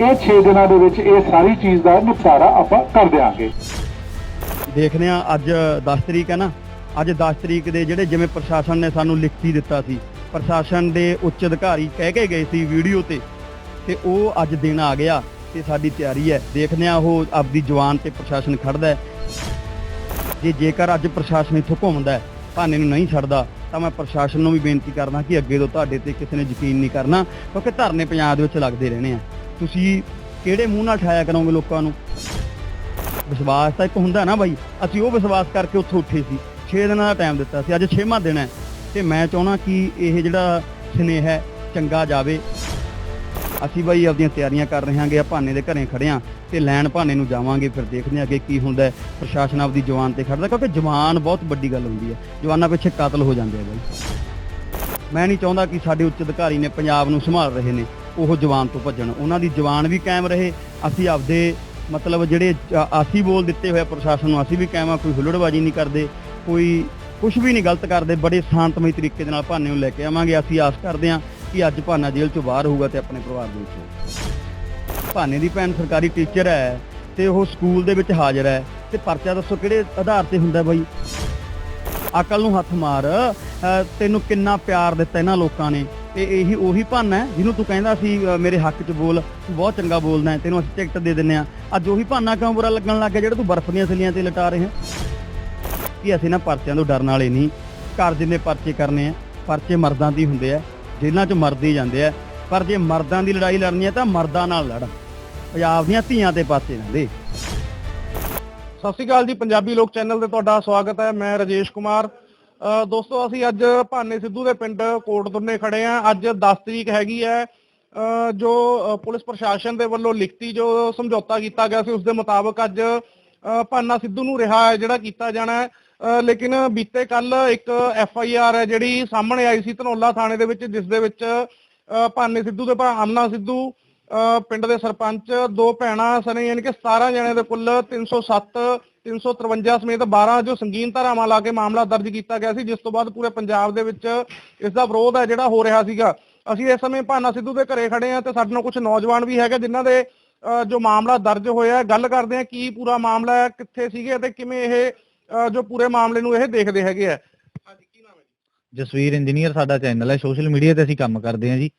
ਇਹ 6 ਦਿਨਾਂ ਦੇ ਵਿੱਚ ਇਹ ਸਾਰੀ ਚੀਜ਼ ਦਾ ਨਿਪਟਾਰਾ ਆਪਾਂ ਕਰ ਦਿਆਂਗੇ। ਦੇਖਦੇ ਆ ਅੱਜ 10 ਤਰੀਕ ਹੈ ਨਾ। ਅੱਜ 10 ਤਰੀਕ ਦੇ ਜਿਹੜੇ ਜਿਵੇਂ ਪ੍ਰਸ਼ਾਸਨ ਨੇ ਸਾਨੂੰ ਲਿਖਤੀ ਦਿੱਤਾ ਸੀ। ਪ੍ਰਸ਼ਾਸਨ ਦੇ ਉੱਚ ਅਧਿਕਾਰੀ ਕਹਿ ਕੇ ਗਏ ਸੀ ਵੀਡੀਓ ਤੇ ਤੇ ਉਹ ਅੱਜ ਦਿਨ ਆ ਗਿਆ ਤੇ ਸਾਡੀ ਤਿਆਰੀ ਹੈ। ਦੇਖਦੇ ਆ ਉਹ ਆਪਦੀ ਜਵਾਨ ਤੇ ਪ੍ਰਸ਼ਾਸਨ ਖੜਦਾ ਹੈ। ਜੇ ਜੇਕਰ ਅੱਜ ਪ੍ਰਸ਼ਾਸਨ ਇੱਥੋਂ ਘੁੰਮਦਾ ਹੈ, ਭਾਨੇ ਨੂੰ ਨਹੀਂ ਛੱਡਦਾ। ਤਾਂ ਮੈਂ ਪ੍ਰਸ਼ਾਸਨ ਨੂੰ ਵੀ ਬੇਨਤੀ ਕਰਦਾ ਕਿ ਅੱਗੇ ਤੋਂ ਤੁਹਾਡੇ ਤੇ ਕਿਸੇ ਨੇ ਯਕੀਨ ਨਹੀਂ ਕਰਨਾ ਕਿਉਂਕਿ ਧਰਨੇ ਪੰਜਾਬ ਦੇ ਵਿੱਚ ਲੱਗਦੇ ਰਹਿਣੇ ਆ। ਤੁਸੀਂ ਕਿਹੜੇ ਮੂੰਹ ਨਾਲ ਠਾਇਆ ਕਰੋਗੇ ਲੋਕਾਂ ਨੂੰ? ਵਿਸ਼ਵਾਸ ਤਾਂ ਇੱਕ ਹੁੰਦਾ ਨਾ ਬਾਈ, ਅਸੀਂ ਉਹ ਵਿਸ਼ਵਾਸ ਕਰਕੇ ਉੱਥੋਂ ਉੱਠੇ ਸੀ। 6 ਦਿਨਾਂ ਦਾ ਟਾਈਮ ਦਿੱਤਾ ਸੀ, ਅੱਜ 6ਵਾਂ ਦਿਨ ਹੈ। ਤੇ ਮੈਂ ਚਾਹਣਾ ਕਿ ਇਹ ਜਿਹੜਾ ਸਨੇਹ ਹੈ, ਚੰਗਾ ਜਾਵੇ। ਅਸੀਂ ਬਾਈ ਆਪਦੀਆਂ ਤਿਆਰੀਆਂ ਕਰ ਰਹੇ ਹਾਂਗੇ ਆ ਭਾਨੇ ਦੇ ਘਰੇ ਖੜੇ ਆਂ ਤੇ ਲੈਣ ਭਾਨੇ ਨੂੰ ਜਾਵਾਂਗੇ, ਫਿਰ ਦੇਖਦੇ ਹਾਂ ਅੱਗੇ ਕੀ ਹੁੰਦਾ ਪ੍ਰਸ਼ਾਸਨ ਆਪਦੀ ਜਵਾਨ ਤੇ ਖੜਦਾ, ਕਿਉਂਕਿ ਜਵਾਨ ਬਹੁਤ ਵੱਡੀ ਗੱਲ ਹੁੰਦੀ ਹੈ। ਜਵਾਨਾਂ ਪਿੱਛੇ ਕਾਤਲ ਹੋ ਜਾਂਦੇ ਆ ਬਾਈ। ਮੈਂ ਨਹੀਂ ਚਾਹੁੰਦਾ ਕਿ ਸਾਡੇ ਉੱਚ ਅਧਿਕਾਰੀ ਨੇ ਪੰਜਾਬ ਨੂੰ ਸੰਭਾਲ ਰਹੇ ਨੇ। ਉਹ ਜਵਾਨ ਤੋਂ ਭੱਜਣ। ਉਹਨਾਂ ਦੀ ਜਵਾਨ ਵੀ ਕਾਇਮ ਰਹੇ। ਅਸੀਂ ਆਪਦੇ ਮਤਲਬ ਜਿਹੜੇ, ਅ- ਅਸੀਂ ਬੋਲ ਦਿੱਤੇ ਹੋਏ ਪ੍ਰਸ਼ਾਸਨ ਨੂੰ, ਅਸੀਂ ਵੀ ਕਾਇਮ ਆ, ਕੋਈ ਹੁੱਲੜਬਾਜੀ ਨਹੀਂ ਕਰਦੇ, ਕੋਈ ਕੁਝ ਵੀ ਨਹੀਂ ਗਲਤ ਕਰਦੇ, ਬੜੇ ਸ਼ਾਂਤਮਈ ਤਰੀਕੇ ਦੇ ਨਾਲ ਭਾਨੇ ਨੂੰ ਲੈ ਕੇ ਆਵਾਂਗੇ। ਅਸੀਂ ਆਸ ਕਰਦੇ ਹਾਂ ਕਿ ਅੱਜ ਭਾਨਾ ਜੇਲ੍ਹ ਚੋਂ ਬਾਹਰ ਹੋਊਗਾ ਤੇ ਆਪਣੇ ਪਰਿਵਾਰ ਦੇ ਵਿੱਚ ਭਾਨੇ ਦੀ ਭੈਣ ਸਰਕਾਰੀ ਟੀਚਰ ਹੈ ਤੇ ਉਹ ਸਕੂਲ ਦੇ ਵਿੱਚ ਹਾਜ਼ਰ ਹੈ। ਤੇ ਪਰਚਾ ਦੱਸੋ ਕਿਹੜੇ ਆਧਾਰ ਤੇ ਹੁੰਦਾ ਬਾਈ? ਅਕਲ ਨੂੰ ਹੱਥ ਮਾਰ। ਤੈਨੂੰ ਕਿੰਨਾ ਪਿਆਰ ਦਿੱਤਾ ਇਹਨਾਂ ਲੋਕਾਂ ਨੇ। ਤੇ ਇਹੀ ਉਹੀ ਭਾਨਾ ਹੈ ਜਿਹਨੂੰ ਤੂੰ ਕਹਿੰਦਾ ਸੀ ਅ, ਮੇਰੇ ਹੱਕ 'ਚ ਬੋਲ ਤੂੰ ਬਹੁਤ ਚੰਗਾ ਬੋਲਦਾ ਹੈ ਤੈਨੂੰ ਅਸੀਂ ਟਿਕਟ ਦੇ ਦਿੰਨੇ ਆ ਅੱਜ ਉਹੀ ਭਾਨਾ ਕਿਉਂ ਬੁਰਾ ਲੱਗਣ ਲੱਗ ਗਿਆ ਜਿਹੜਾ ਤੂੰ ਬਰਫ਼ ਦੀਆਂ ਥਲੀਆਂ ਤੇ ਲਟਾ ਰਹੇ? ਹੈ ਕਿ ਅਸੀਂ ਨਾ ਪਰਚਿਆਂ ਤੋਂ ਡਰਨ ਵਾਲੇ ਨਹੀਂ। ਘਰ ਜਿੰਨੇ ਪਰਚੇ ਕਰਨੇ ਆ ਪਰਚੇ ਮਰਦਾਂ ਦੀ ਹੁੰਦੇ ਆ ਜੇਲ੍ਹਾਂ 'ਚ ਮਰਦੇ ਹੀ ਜਾਂਦੇ ਆ। ਪਰ ਜੇ ਮਰਦਾਂ ਦੀ ਲੜਾਈ ਲੜਨੀ ਹੈ ਤਾਂ ਮਰਦਾਂ ਨਾਲ ਲੜ। ਪੰਜਾਬ ਦੀਆਂ ਧੀਆਂ ਤੇ ਪਾਸੇ ਨਾ ਦੇ। ਸਤਿ ਸ਼੍ਰੀ ਅਕਾਲ ਜੀ ਪੰਜਾਬੀ ਲੋਕ ਚੈਨਲ ਤੇ ਤੁਹਾਡਾ ਸਵਾਗਤ ਹੈ। ਮੈਂ ਰਜੇਸ਼ ਕੁਮਾਰ। ਦੋਸਤੋ ਅਸੀਂ ਅੱਜ ਭਾਨੇ ਸਿੱਧੂ ਦੇ ਪਿੰਡ ਕੋਟਦੁੰਨੇ ਖੜੇ ਆ। ਅੱਜ 10 ਤਰੀਕ ਹੈਗੀ ਹੈ। ਜੋ ਪੁਲਿਸ ਪ੍ਰਸ਼ਾਸਨ ਦੇ ਵੱਲੋਂ ਲਿਖਤੀ ਜੋ ਸਮਝੌਤਾ ਕੀਤਾ ਗਿਆ ਸੀ ਉਸ ਦੇ ਮੁਤਾਬਕ ਅੱਜ ਭਾਨਾ ਸਿੱਧੂ ਨੂੰ ਰਿਹਾ ਜਿਹੜਾ ਕੀਤਾ ਜਾਣਾ ਹੈ। ਲੇਕਿਨ ਬੀਤੇ ਕੱਲ ਇੱਕ ਐਫ ਆਈ ਆਰ ਹੈ ਜਿਹੜੀ ਸਾਹਮਣੇ ਆਈ ਸੀ ਧਨੋਲਾ ਥਾਣੇ ਦੇ ਵਿੱਚ ਜਿਸ ਦੇ ਵਿੱਚ ਅ, ਭਾਨੇ ਸਿੱਧੂ ਦੇ ਭਰਾ ਅਮਨਾ ਸਿੱਧੂ ਅ, ਪਿੰਡ ਦੇ ਸਰਪੰਚ ਦੋ ਭੈਣਾਂ ਸਨੇ ਯਾਨੀ ਕਿ 17 ਜਣੇ ਦੇ ਕੁੱਲ 307 353 ਸਮੇਤ 12 ਜੋ ਸੰਗੀਨ ਧਾਰਾਵਾਂ ਲਾ ਕੇ ਮਾਮਲਾ ਦਰਜ ਕੀਤਾ ਗਿਆ ਸੀ, ਜਿਸ ਤੋਂ ਬਾਅਦ ਪੂਰੇ ਪੰਜਾਬ ਦੇ ਵਿੱਚ ਇਸ ਦਾ ਵਿਰੋਧ ਹੈ ਜਿਹੜਾ ਹੋ ਰਿਹਾ ਸੀਗਾ। ਅਸੀਂ ਇਸ ਸਮੇਂ ਭਾਨਾ ਸਿੱਧੂ ਦੇ ਘਰੇ ਖੜੇ ਆ ਤੇ ਸਾਡੇ ਨਾਲ ਕੁਝ ਨੌਜਵਾਨ ਵੀ ਹੈਗੇ ਜਿਨ੍ਹਾਂ ਦੇ ਜੋ ਮਾਮਲਾ ਦਰਜ ਹੋਇਆ ਗੱਲ ਕਰਦੇ ਆ ਕੀ ਪੂਰਾ ਮਾਮਲਾ ਹੈ, ਕਿੱਥੇ ਸੀਗੇ ਤੇ ਕਿਵੇਂ ਇਹ ਜੋ ਪੂਰੇ ਮਾਮਲੇ ਨੂੰ ਇਹ ਦੇਖਦੇ ਹੈਗੇ ਆ ਹੈ ਜਸਵੀਰ ਇੰਜੀਨੀਅਰ ਸਾਡਾ ਚੈਨਲ ਹੈ। ਸੋਸ਼ਲ ਮੀਡੀਆ ਤੇ ਅਸੀਂ ਕੰਮ ਕਰਦੇ ਹਾਂ ਜੀ।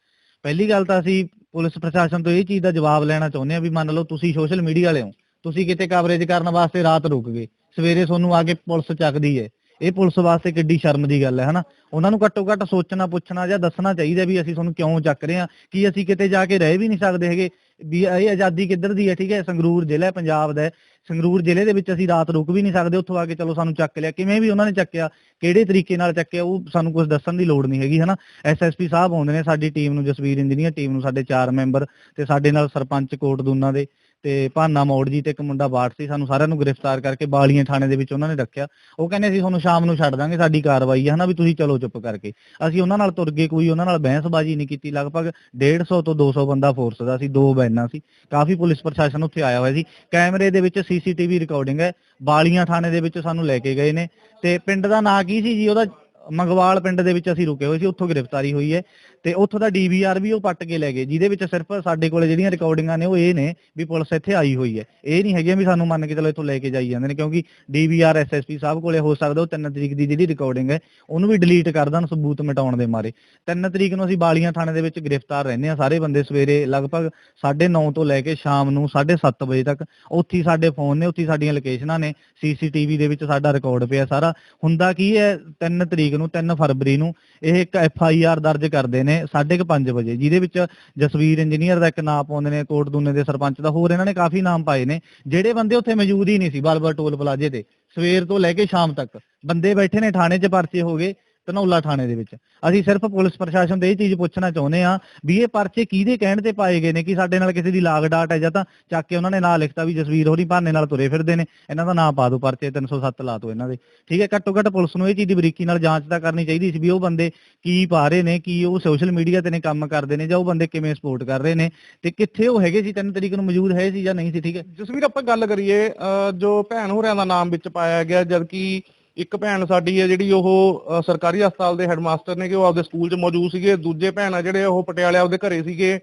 ਪਹਿਲੀ ਗੱਲ ਤਾਂ ਅਸੀਂ ਪੁਲਿਸ ਪ੍ਰਸ਼ਾਸਨ ਤੋਂ ਇਹ ਚੀਜ਼ ਦਾ ਜਵਾਬ ਲੈਣਾ ਚਾਹੁੰਦੇ ਹਾਂ ਵੀ ਮੰਨ ਲਓ ਤੁਸੀਂ ਸੋਸ਼ਲ ਮੀਡੀਆ ਵਾਲੇ ਹੋ। ਤੁਸੀਂ ਕਿਤੇ ਕਵਰੇਜ ਕਰਨ ਵਾਸਤੇ ਰਾਤ ਰੁਕ ਗਏ। ਸਵੇਰੇ ਤੁਹਾਨੂੰ ਆ ਕੇ ਪੁਲਿਸ ਚੱਕਦੀ ਹੈ ਇਹ ਪੁਲਿਸ ਵਾਸਤੇ ਕਿੱਡੀ ਸ਼ਰਮ ਦੀ ਗੱਲ ਹੈ ਹਨਾ? ਉਹਨਾਂ ਨੂੰ ਘੱਟੋ ਘੱਟ ਸੋਚਣਾ, ਪੁੱਛਣਾ ਜਾਂ ਦੱਸਣਾ ਚਾਹੀਦਾ ਵੀ ਅਸੀਂ ਤੁਹਾਨੂੰ ਕਿਉਂ ਚੱਕ ਰਹੇ ਹਾਂ ਕਿ ਅਸੀਂ ਕਿਤੇ ਜਾ ਕੇ ਰਹਿ ਵੀ ਨਹੀਂ ਸਕਦੇ ਹੈਗੇ? ਵੀ ਇਹ ਆਜ਼ਾਦੀ ਕਿੱਧਰ ਦੀ ਹੈ ਠੀਕ ਹੈ ਸੰਗਰੂਰ ਜ਼ਿਲ੍ਹਾ ਪੰਜਾਬ ਦਾ ਸੰਗਰੂਰ ਜ਼ਿਲ੍ਹੇ ਦੇ ਵਿੱਚ ਅਸੀਂ ਰਾਤ ਰੁਕ ਵੀ ਨਹੀਂ ਸਕਦੇ, ਉੱਥੋਂ ਆ ਕੇ ਚਲੋ ਸਾਨੂੰ ਚੱਕ ਲਿਆ। ਕਿਵੇਂ ਵੀ ਉਹਨਾਂ ਨੇ ਚੱਕਿਆ, ਕਿਹੜੇ ਤਰੀਕੇ ਨਾਲ ਚੱਕਿਆ, ਉਹ ਸਾਨੂੰ ਕੁਝ ਦੱਸਣ ਦੀ ਲੋੜ ਨਹੀਂ ਹੈਗੀ, ਹਨਾ? ਐਸਐਸਪੀ ਸਾਹਿਬ ਆਉਂਦੇ ਨੇ ਸਾਡੀ ਟੀਮ ਨੂੰ, ਜਸਵੀਰ ਇੰਜੀਨੀਅਰ ਟੀਮ ਨੂੰ, ਸਾਡੇ ਚਾਰ ਮੈਂਬਰ ਤੇ ਸਾਡੇ ਨਾਲ ਸਰਪੰਚ ਕੋਟ ਦੂਨਾ ਦੇ। ਤੇ ਭਾਨਾ ਮੋੜ ਜੀ ਤੇ ਇੱਕ ਮੁੰਡਾ ਬਾਟ ਸੀ, ਸਾਨੂੰ ਸਾਰਿਆਂ ਨੂੰ ਗ੍ਰਿਫਤਾਰ ਕਰਕੇ ਬਾਲੀਆਂ ਥਾਣੇ ਦੇ ਵਿੱਚ ਉਹਨਾਂ ਨੇ ਰੱਖਿਆ। ਉਹ ਕਹਿੰਦੇ ਅਸੀਂ ਤੁਹਾਨੂੰ ਸ਼ਾਮ ਨੂੰ ਛੱਡ ਦਾਂਗੇ, ਸਾਡੀ ਕਾਰਵਾਈ ਹੈ ਹਨਾ ਵੀ ਤੁਸੀਂ ਚਲੋ ਚੁੱਪ ਕਰਕੇ। ਅਸੀਂ ਉਹਨਾਂ ਨਾਲ ਤੁਰ ਗਏ, ਕੋਈ ਉਹਨਾਂ ਨਾਲ ਬਹਿਸਬਾਜ਼ੀ ਨਹੀਂ ਕੀਤੀ। ਲਗਭਗ 150 ਤੋਂ 200 ਬੰਦਾ ਫੋਰਸ ਦਾ ਸੀ, ਦੋ ਬੈਨਾਂ ਸੀ। ਕਾਫੀ ਪੁਲਿਸ ਪ੍ਰਸ਼ਾਸਨ ਉੱਥੇ ਆਇਆ ਹੋਇਆ ਸੀ। ਕੈਮਰੇ ਦੇ ਵਿੱਚ ਸੀਸੀਟੀਵੀ ਰਿਕਾਰਡਿੰਗ ਹੈ। ਬਾਲੀਆਂ ਥਾਣੇ ਦੇ ਵਿੱਚ ਸਾਨੂੰ ਲੈ ਕੇ ਗਏ ਨੇ। ਤੇ ਪਿੰਡ ਦਾ ਨਾਂ ਕੀ ਸੀ ਜੀ? ਉਹਦਾ ਮੰਗਵਾਲ ਪਿੰਡ ਦੇ ਵਿੱਚ ਅਸੀਂ ਰੁਕੇ ਹੋਏ ਸੀ, ਉੱਥੋਂ ਗ੍ਰਿਫਤਾਰੀ ਹੋਈ ਹੈ ਤੇ ਉੱਥੋਂ ਦਾ ਡੀਵੀਆਰ ਵੀ ਉਹ ਪੱਟ ਕੇ ਲੈ ਗਏ, ਜਿਹਦੇ ਵਿੱਚ ਸਿਰਫ ਸਾਡੇ ਕੋਲੇ ਜਿਹੜੀਆਂ ਰਿਕਾਰਡਿੰਗਾਂ ਨੇ ਉਹ ਇਹ ਨੇ ਵੀ ਪੁਲਿਸ ਇੱਥੇ ਆਈ ਹੋਈ ਹੈ। ਇਹ ਨਹੀਂ ਹੈਗੀਆਂ ਵੀ ਸਾਨੂੰ ਮੰਨ ਕੇ ਚਲੋ ਇੱਥੋਂ ਲੈ ਕੇ ਜਾਈ ਜਾਂਦੇ ਨੇ, ਕਿਉਂਕਿ ਡੀਵੀਆਰ ਐਸਐਸਪੀ ਸਾਹਿਬ ਕੋਲੇ ਹੋ ਸਕਦਾ ਉਹ 3 ਤਰੀਕ ਦੀ ਜਿਹੜੀ ਰਿਕਾਰਡਿੰਗ ਹੈ, ਉਹਨੂੰ ਵੀ ਡਿਲੀਟ ਕਰ ਦੇਣ, ਸਬੂਤ ਮਿਟਾਉਣ ਦੇ ਮਾਰੇ। 3 ਤਰੀਕ ਨੂੰ ਅਸੀਂ ਬਾਲੀਆਂ ਥਾਣੇ ਦੇ ਵਿੱਚ ਗ੍ਰਿਫਤਾਰ ਰਹਿੰਦੇ ਆ ਸਾਰੇ ਬੰਦੇ ਸਵੇਰੇ ਲਗਭਗ 9:30 ਤੋਂ ਲੈ ਕੇ ਸ਼ਾਮ ਨੂੰ 7:30 ਵਜੇ ਤੱਕ ਉੱਥੇ ਸਾਡੇ ਫੋਨ ਨੇ, ਉੱਥੇ ਸਾਡੀਆਂ ਲੋਕੇਸ਼ਨਾਂ ਨੇ, ਸੀਸੀਟੀਵੀ ਦੇ ਵਿੱਚ ਸਾਡਾ ਰਿਕਾਰਡ ਪਿਆ ਸਾਰਾ। ਹੁੰਦਾ ਕੀ ਹੈ 3 ਤਰੀਕ ਨੂੰ 3 ਫਰਵਰੀ ਨੂੰ, ਇਹ ਇੱਕ ਐਫ ਆਈ ਆਰ ਦਰਜ ਕਰਦੇ ਨੇ 5:30 ਵਜੇ, ਜਿਹਦੇ ਵਿੱਚ ਜਸਵੀਰ ਇੰਜੀਨੀਅਰ ਦਾ ਇੱਕ ਨਾਮ ਪਾਉਂਦੇ ਨੇ, ਕੋਟ ਦੂਨੇ ਦੇ ਸਰਪੰਚ ਦਾ, ਹੋਰ ਇਹਨਾਂ ਨੇ ਕਾਫੀ ਨਾਮ ਪਾਏ ਨੇ। ਜਿਹੜੇ ਬੰਦੇ ਉੱਥੇ ਮੌਜੂਦ ਹੀ ਨਹੀਂ ਸੀ, ਬਲਬਲ ਟੋਲ ਪਲਾਜ਼ੇ ਤੇ, ਸਵੇਰ ਤੋਂ ਲੈ ਕੇ ਸ਼ਾਮ ਤੱਕ, ਬੰਦੇ ਬੈਠੇ ਨੇ ਥਾਣੇ 'ਚ ਪਰਚੇ ਹੋ ਗਏ ਧਨੌਲਾ ਥਾਣੇ ਦੇ ਵਿੱਚ। ਅਸੀਂ ਸਿਰਫ ਪੁਲਿਸ ਪ੍ਰਸ਼ਾਸਨ ਤੋਂ ਇਹ ਚੀਜ਼ ਪੁੱਛਣਾ ਚਾਹੁੰਦੇ ਆ ਵੀ ਇਹ ਪਰਚੇ ਕਿਹਦੇ ਕਹਿਣ ਤੇ ਪਾਏ ਗਏ ਨੇ ਕਿ ਸਾਡੇ ਨਾਲ ਕਿਸੇ ਦੀ ਲਾਗ ਡਾਟ ਹੈ ਜਾਂ ਤਾਂ ਚੱਕ ਕੇ ਉਹਨਾਂ ਨੇ ਨਾਂ ਲਿਖਤਾ ਵੀ ਜਸਵੀਰ ਹੋਰੀ ਭਾਨੇ ਨਾਲ ਤੁਰੇ ਫਿਰਦੇ ਨੇ। ਇਹਨਾਂ ਦਾ ਨਾਂ ਪਾ ਦਿਓ ਪਰਚੇ 307 ਲਾ ਦਿਓ ਇਹਨਾਂ ਦੇ। ਠੀਕ ਹੈ ਘੱਟੋ ਘੱਟ ਪੁਲਿਸ ਨੂੰ ਇਹ ਚੀਜ਼ ਦੀ ਬਰੀਕੀ ਨਾਲ ਜਾਂਚ ਤਾਂ ਕਰਨੀ ਚਾਹੀਦੀ ਸੀ ਵੀ ਉਹ ਬੰਦੇ ਕੀ ਪਾ ਰਹੇ ਨੇ ਕੀ ਉਹ ਸੋਸ਼ਲ ਮੀਡੀਆ ਤੇ ਨੇ ਕੰਮ ਕਰਦੇ ਨੇ ਜਾਂ ਉਹ ਬੰਦੇ ਕਿਵੇਂ ਸਪੋਰਟ ਕਰ ਰਹੇ ਨੇ ਤੇ ਕਿੱਥੇ ਉਹ ਹੈਗੇ ਸੀ ਤਿੰਨ ਤਰੀਕ ਨੂੰ ਮੌਜੂਦ ਹੈ ਸੀ ਜਾਂ ਨਹੀਂ ਸੀ ਠੀਕ ਹੈ? ਜਸਵੀਰ ਆਪਾਂ ਗੱਲ ਕਰੀਏ ਅ, ਜੋ ਭੈਣ ਹੋਰਿਆਂ ਦਾ ਨਾਮ ਵਿੱਚ ਪਾਇਆ ਗਿਆ ਜਦਕਿ ਇੱਕ ਭੈਣ ਸਾਡੀ ਹੈ ਜਿਹੜੀ ਉਹ ਸਰਕਾਰੀ ਹਸਪਤਾਲ ਦੇ ਹੈਡਮਾਸਟਰ ਨੇ ਕਿ ਉਹ ਆਪਦੇ ਸਕੂਲ 'ਚ ਮੌਜੂਦ ਸੀਗੇ। ਦੂਜੇ ਭੈਣ ਆ ਜਿਹੜੇ ਉਹ ਪਟਿਆਲੇ ਆਪਦੇ ਘਰੇ ਸੀਗੇ।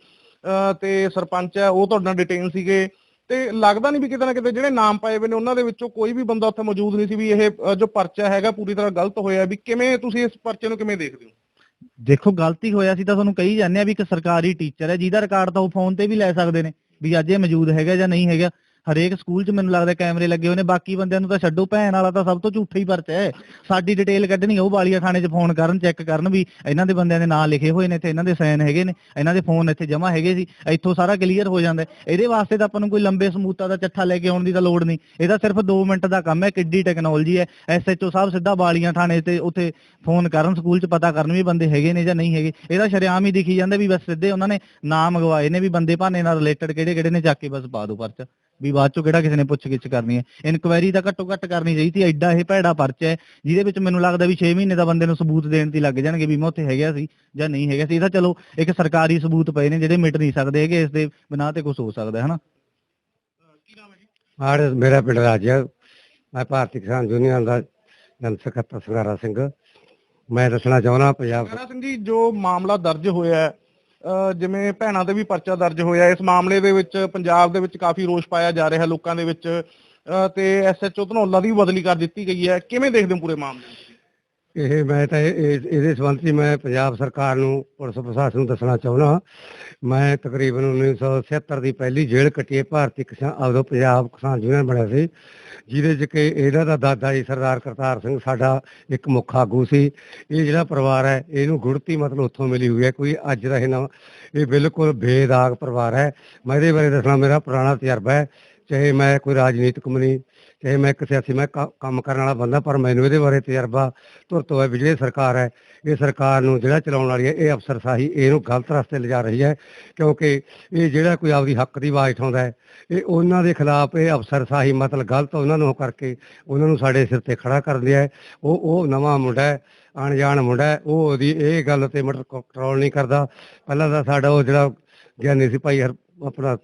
ਤੇ ਸਰਪੰਚ ਹੈ ਉਹ ਤੁਹਾਡੇ ਨਾਲ ਡਿਟੇਨ ਸੀਗੇ। ਤੇ ਲੱਗਦਾ ਨਹੀਂ ਵੀ ਕਿਤੇ ਨਾ ਕਿਤੇ ਜਿਹੜੇ ਨਾਮ ਪਾਏ ਹੋਏ ਨੇ, ਉਹਨਾਂ ਦੇ ਵਿੱਚੋਂ ਕੋਈ ਵੀ ਬੰਦਾ ਉੱਥੇ ਮੌਜੂਦ ਨਹੀਂ ਸੀ ਵੀ ਇਹ ਜੋ ਪਰਚਾ ਹੈਗਾ ਪੂਰੀ ਤਰ੍ਹਾਂ ਗਲਤ ਹੋਇਆ। ਵੀ ਕਿਵੇਂ ਤੁਸੀਂ ਇਸ ਪਰਚੇ ਨੂੰ ਕਿਵੇਂ ਦੇਖਦੇ ਹੋ? ਦੇਖੋ, ਗਲਤੀ ਹੋਇਆ ਸੀ ਤਾਂ ਤੁਹਾਨੂੰ ਕਹੀ ਜਾਂਦੇ ਆ ਵੀ ਇੱਕ ਸਰਕਾਰੀ ਟੀਚਰ ਹੈ, ਜਿਹਦਾ ਰਿਕਾਰਡ ਤਾਂ ਉਹ ਫੋਨ ਤੇ ਵੀ ਲੈ ਸਕਦੇ ਨੇ, ਵੀ ਅੱਜ ਇਹ ਮੌਜੂਦ ਹੈਗਾ ਜਾਂ ਨਹੀਂ ਹੈਗਾ। ਹਰੇਕ ਸਕੂਲ 'ਚ ਮੈਨੂੰ ਲੱਗਦਾ ਕੈਮਰੇ ਲੱਗੇ ਹੋਏ ਨੇ, ਬਾਕੀ ਬੰਦਿਆਂ ਨੂੰ ਤਾਂ ਛੱਡੋ, ਭੈਣ ਵਾਲਾ ਤਾਂ ਸਭ ਤੋਂ ਝੂਠਾ ਹੀ ਪਰਚਾ ਹੈ। ਸਾਡੀ ਡਿਟੇਲ ਕੱਢਣੀ ਉਹ ਵਾਲੀਆ ਥਾਣੇ 'ਚ ਫੋਨ ਕਰਨ ਚੈੱਕ ਕਰਨ ਵੀ ਇਹਨਾਂ ਦੇ ਬੰਦਿਆਂ ਦੇ ਨਾਂ ਲਿਖੇ ਹੋਏ ਨੇ ਇੱਥੇ, ਇਹਨਾਂ ਦੇ ਸਾਈਨ ਹੈਗੇ ਨੇ, ਇਹਨਾਂ ਦੇ ਫੋਨ ਇੱਥੇ ਜਮ੍ਹਾਂ ਹੈਗੇ ਸੀ, ਇੱਥੋਂ ਸਾਰਾ ਕਲੀਅਰ ਹੋ ਜਾਂਦਾ ਇਹਦੇ ਵਾਸਤੇ ਤਾਂ ਆਪਾਂ ਨੂੰ ਕੋਈ ਲੰਬੇ ਸਮੂਤਾ ਦਾ ਚੱਠਾ ਲੈ ਕੇ ਆਉਣ ਦੀ ਤਾਂ ਲੋੜ ਨਹੀਂ। ਇਹ ਤਾਂ ਸਿਰਫ 2 ਮਿੰਟ ਦਾ ਕੰਮ ਹੈ, ਕਿੱਡੀ ਟੈਕਨੋਲੋਜੀ ਹੈ। ਐਸਐਚਓ ਸਾਹਿਬ ਸਿੱਧਾ ਵਾਲੀਆਂ ਥਾਣੇ ਤੇ ਉੱਥੇ ਫੋਨ ਕਰਨ, ਸਕੂਲ 'ਚ ਪਤਾ ਕਰਨ ਵੀ ਬੰਦੇ ਹੈਗੇ ਨੇ ਜਾਂ ਨਹੀਂ ਹੈਗੇ। ਇਹਦਾ ਸ਼ਰੇਆਮ ਹੀ ਦਿਖੀ ਜਾਂਦਾ ਵੀ ਬਸ ਸਿੱਧੇ ਉਹਨਾਂ ਨੇ ਨਾਮ ਮੰਗਵਾਏ ਨੇ ਵੀ ਬੰਦੇ ਭਾਨੇ ਨਾਲ ਰਿਲੇਟਡ ਕਿਹੜੇ ਕਿਹੜੇ ਨੇ, ਚੱਕ ਕੇ ਬਸ ਪਾ ਦਿਓ ਪਰਚਾ। ਵੀ ਬਾਅਦ ਚੋਂ ਕਿਹੜਾ ਕਿਸੇ ਨੇ ਪੁੱਛ ਗਿੱਛ ਕਰਨੀ ਹੈ। ਇਨਕੁਆਇਰੀ ਤਾਂ ਘੱਟੋ ਘੱਟ ਕਰਨੀ ਚਾਹੀਦੀ ਸੀ ਐਡਾ ਇਹ ਭੈੜਾ ਪਰਚਾ ਹੈ ਜਿਹਦੇ ਵਿੱਚ ਮੈਨੂੰ ਲੱਗਦਾ ਵੀ 6 ਮਹੀਨੇ ਦਾ ਬੰਦੇ ਨੂੰ ਸਬੂਤ ਦੇਣ ਤੇ ਲੱਗ ਜਾਣਗੇ ਵੀ ਮੈਂ ਉੱਥੇ ਹੈਗਾ ਸੀ ਜਾਂ ਨਹੀਂ ਹੈਗਾ ਸੀ। ਇਹ ਤਾਂ ਚਲੋ ਇੱਕ ਸਰਕਾਰੀ ਸਬੂਤ ਪਏ ਨੇ ਜਿਹੜੇ ਮਿਟ ਨਹੀਂ ਸਕਦੇ ਹੈਗੇ ਇਸ ਦੇ ਬਿਨਾਂ ਤੇ ਕੁਝ ਹੋ ਸਕਦਾ ਹੈ ਹਨਾ? ਕੀ ਨਾਮ ਹੈ ਜੀ? ਆੜ ਮੇਰਾ ਪਿੰਡ ਰਾਜਾ ਮੈਂ ਭਾਰਤੀ ਕਿਸਾਨ ਯੂਨੀਅਨ ਦਾ ਜਨ ਸਕੱਤਰ ਸੰਗਾਰਾ ਸਿੰਘ। ਮੈਂ ਦੱਸਣਾ ਚਾਹੁੰਦਾ ਪੰਜਾਬ ਸਿੰਘ ਜੀ ਜੋ ਮਾਮਲਾ ਦਰਜ ਹੋਇਆ ਹੈ, ਜਿਵੇਂ ਭੈਣਾਂ ਤੇ ਵੀ ਪਰਚਾ ਦਰਜ ਹੋਇਆ, ਇਸ ਮਾਮਲੇ ਦੇ ਵਿੱਚ ਪੰਜਾਬ ਦੇ ਵਿੱਚ ਕਾਫੀ ਰੋਸ਼ ਪਾਇਆ ਜਾ ਰਿਹਾ ਲੋਕਾਂ ਦੇ ਵਿੱਚ। ਅਹ ਤੇ ਐਸਐਚਓ ਧਨੌਲਾ ਦੀ ਵੀ ਬਦਲੀ ਕਰ ਦਿੱਤੀ ਗਈ ਹੈ। ਕਿਵੇਂ ਦੇਖਦੇ ਹੋ ਪੂਰੇ ਮਾਮਲੇ ਨੂੰ ਇਹ ਮੈਂ ਤਾਂ ਇਹ- ਇਹਦੇ ਸੰਬੰਧ 'ਚ ਮੈਂ ਪੰਜਾਬ ਸਰਕਾਰ ਨੂੰ, ਪੁਲਿਸ ਪ੍ਰਸ਼ਾਸਨ ਨੂੰ ਦੱਸਣਾ ਚਾਹੁੰਦਾ ਮੈਂ ਤਕਰੀਬਨ 1976 ਦੀ ਪਹਿਲੀ ਜੇਲ੍ਹ ਕੱਟੀ ਹੈ, ਭਾਰਤੀ ਕਿਸਾਨ ਉਦੋਂ ਪੰਜਾਬ ਕਿਸਾਨ ਯੂਨੀਅਨ ਬਣਿਆ ਸੀ, ਜਿਹਦੇ 'ਚ ਕਿ ਇਹਨਾਂ ਦਾ ਦਾਦਾ ਜੀ ਸਰਦਾਰ ਕਰਤਾਰ ਸਿੰਘ ਸਾਡਾ ਇੱਕ ਮੁੱਖ ਆਗੂ ਸੀ। ਇਹ ਜਿਹੜਾ ਪਰਿਵਾਰ ਹੈ, ਇਹਨੂੰ ਗੁੜਤੀ ਮਤਲਬ ਉੱਥੋਂ ਮਿਲੀ ਹੋਈ ਹੈ, ਕੋਈ ਅੱਜ ਦਾ ਇਹ ਨਾ ਇਹ ਬਿਲਕੁਲ ਬੇਦਾਗ ਪਰਿਵਾਰ ਹੈ। ਮੈਂ ਇਹਦੇ ਬਾਰੇ ਦੱਸਣਾ, ਮੇਰਾ ਪੁਰਾਣਾ ਤਜਰਬਾ ਹੈ, ਚਾਹੇ ਮੈਂ ਕੋਈ ਰਾਜਨੀਤਿਕ ਮਨੀ ਚਾਹੇ ਮੈਂ ਇੱਕ ਸਿਆਸੀ ਮੈਂ ਕ- ਕੰਮ ਕਰਨ ਵਾਲਾ ਬੰਦਾ, ਪਰ ਮੈਨੂੰ ਇਹਦੇ ਬਾਰੇ ਤਜਰਬਾ ਧੁਰਤ ਹੋਇਆ ਵੀ ਜਿਹੜੀ ਸਰਕਾਰ ਹੈ ਇਹ ਸਰਕਾਰ ਨੂੰ ਜਿਹੜਾ ਚਲਾਉਣ ਵਾਲੀ ਹੈ, ਇਹ ਅਫਸਰਸ਼ਾਹੀ, ਇਹਨੂੰ ਗਲਤ ਰਸਤੇ ਲਿਜਾ ਰਹੀ ਹੈ, ਕਿਉਂਕਿ ਇਹ ਜਿਹੜਾ ਕੋਈ ਆਪਦੀ ਹੱਕ ਦੀ ਆਵਾਜ਼ ਉਠਾਉਂਦਾ ਹੈ, ਇਹ ਉਹਨਾਂ ਦੇ ਖਿਲਾਫ ਇਹ ਅਫਸਰਸ਼ਾਹੀ ਮਤਲਬ ਗਲਤ ਉਹਨਾਂ ਨੂੰ ਉਹ ਕਰਕੇ ਉਹਨਾਂ ਨੂੰ ਸਾਡੇ ਸਿਰ ਤੇ ਖੜਾ ਕਰ ਲਿਆ ਹੈ। ਉਹ ਉਹ ਨਵਾਂ ਮੁੰਡਾ ਹੈ, ਅਣਜਾਣ ਮੁੰਡਾ ਹੈ, ਉਹ ਉਹਦੀ ਇਹ ਗੱਲ ਤੇ ਮਤਲਬ ਕੰਟਰੋਲ ਨਹੀਂ ਕਰਦਾ ਪਹਿਲਾਂ ਤਾਂ ਸਾਡਾ ਉਹ ਜਿਹੜਾ ਗਿਆਨੀ ਸੀ ਭਾਈ ਹਰ, ਆਪਣਾ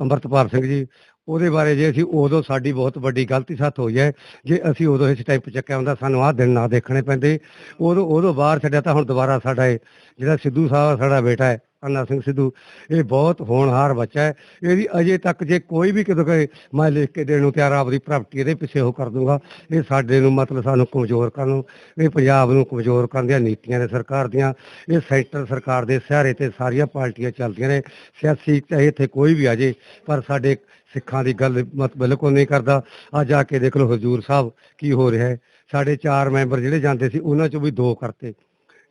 ਅੰਮ੍ਰਿਤਪਾਲ ਸਿੰਘ ਜੀ ਉਹਦੇ ਬਾਰੇ ਜੇ ਅਸੀਂ ਉਦੋਂ ਸਾਡੀ ਬਹੁਤ ਵੱਡੀ ਗਲਤੀ ਸਾਥ ਹੋਈ ਹੈ, ਜੇ ਅਸੀਂ ਉਦੋਂ ਇਸ ਟਾਈਪ ਚੱਕਿਆ ਹੁੰਦਾ, ਸਾਨੂੰ ਆਹ ਦਿਨ ਨਾ ਦੇਖਣੇ ਪੈਂਦੇ। ਉਦੋਂ ਉਦੋਂ ਬਾਹਰ ਛੱਡਿਆ ਤਾਂ ਹੁਣ ਦੁਬਾਰਾ ਸਾਡਾ ਇਹ ਜਿਹੜਾ ਸਿੱਧੂ ਸਾਹਿਬ ਸਾਡਾ ਬੇਟਾ ਹੈ ਅੰਨਾ ਸਿੰਘ ਸਿੱਧੂ, ਇਹ ਬਹੁਤ ਹੋਣਹਾਰ ਬੱਚਾ ਹੈ। ਇਹਦੀ ਅਜੇ ਤੱਕ ਜੇ ਕੋਈ ਵੀ ਕਿਤੇ ਕਹੇ, ਮੈਂ ਲਿਖ ਕੇ ਦੇਣ ਨੂੰ ਤਿਆਰ ਆਪਦੀ ਪ੍ਰਾਪਰਟੀ ਇਹਦੇ ਪਿੱਛੇ ਉਹ ਕਰ ਦੂੰਗਾ। ਇਹ ਸਾਡੇ ਨੂੰ ਮਤਲਬ ਸਾਨੂੰ ਕਮਜ਼ੋਰ ਕਰਨ ਨੂੰ, ਇਹ ਪੰਜਾਬ ਨੂੰ ਕਮਜ਼ੋਰ ਕਰਨ ਦੀਆਂ ਨੀਤੀਆਂ ਨੇ ਸਰਕਾਰ ਦੀਆਂ। ਇਹ ਸੈਂਟਰ ਸਰਕਾਰ ਦੇ ਸਹਾਰੇ ਤੇ ਸਾਰੀਆਂ ਪਾਰਟੀਆਂ ਚੱਲਦੀਆਂ ਨੇ। ਸਿਆਸੀ ਚਾਹੇ ਇੱਥੇ ਕੋਈ ਵੀ ਆ ਜੇ, ਪਰ ਸਾਡੇ ਸਿੱਖਾਂ ਦੀ ਗੱਲ ਮਤ ਬਿਲਕੁਲ ਨਹੀਂ ਕਰਦਾ। ਆ ਜਾ ਕੇ ਦੇਖ ਲਓ ਹਜੂਰ ਸਾਹਿਬ ਕੀ ਹੋ ਰਿਹਾ ਹੈ। ਸਾਡੇ ਚਾਰ ਮੈਂਬਰ ਜਿਹੜੇ ਜਾਂਦੇ ਸੀ, ਉਹਨਾਂ ਚੋਂ ਵੀ ਦੋ ਕਰਤੇ।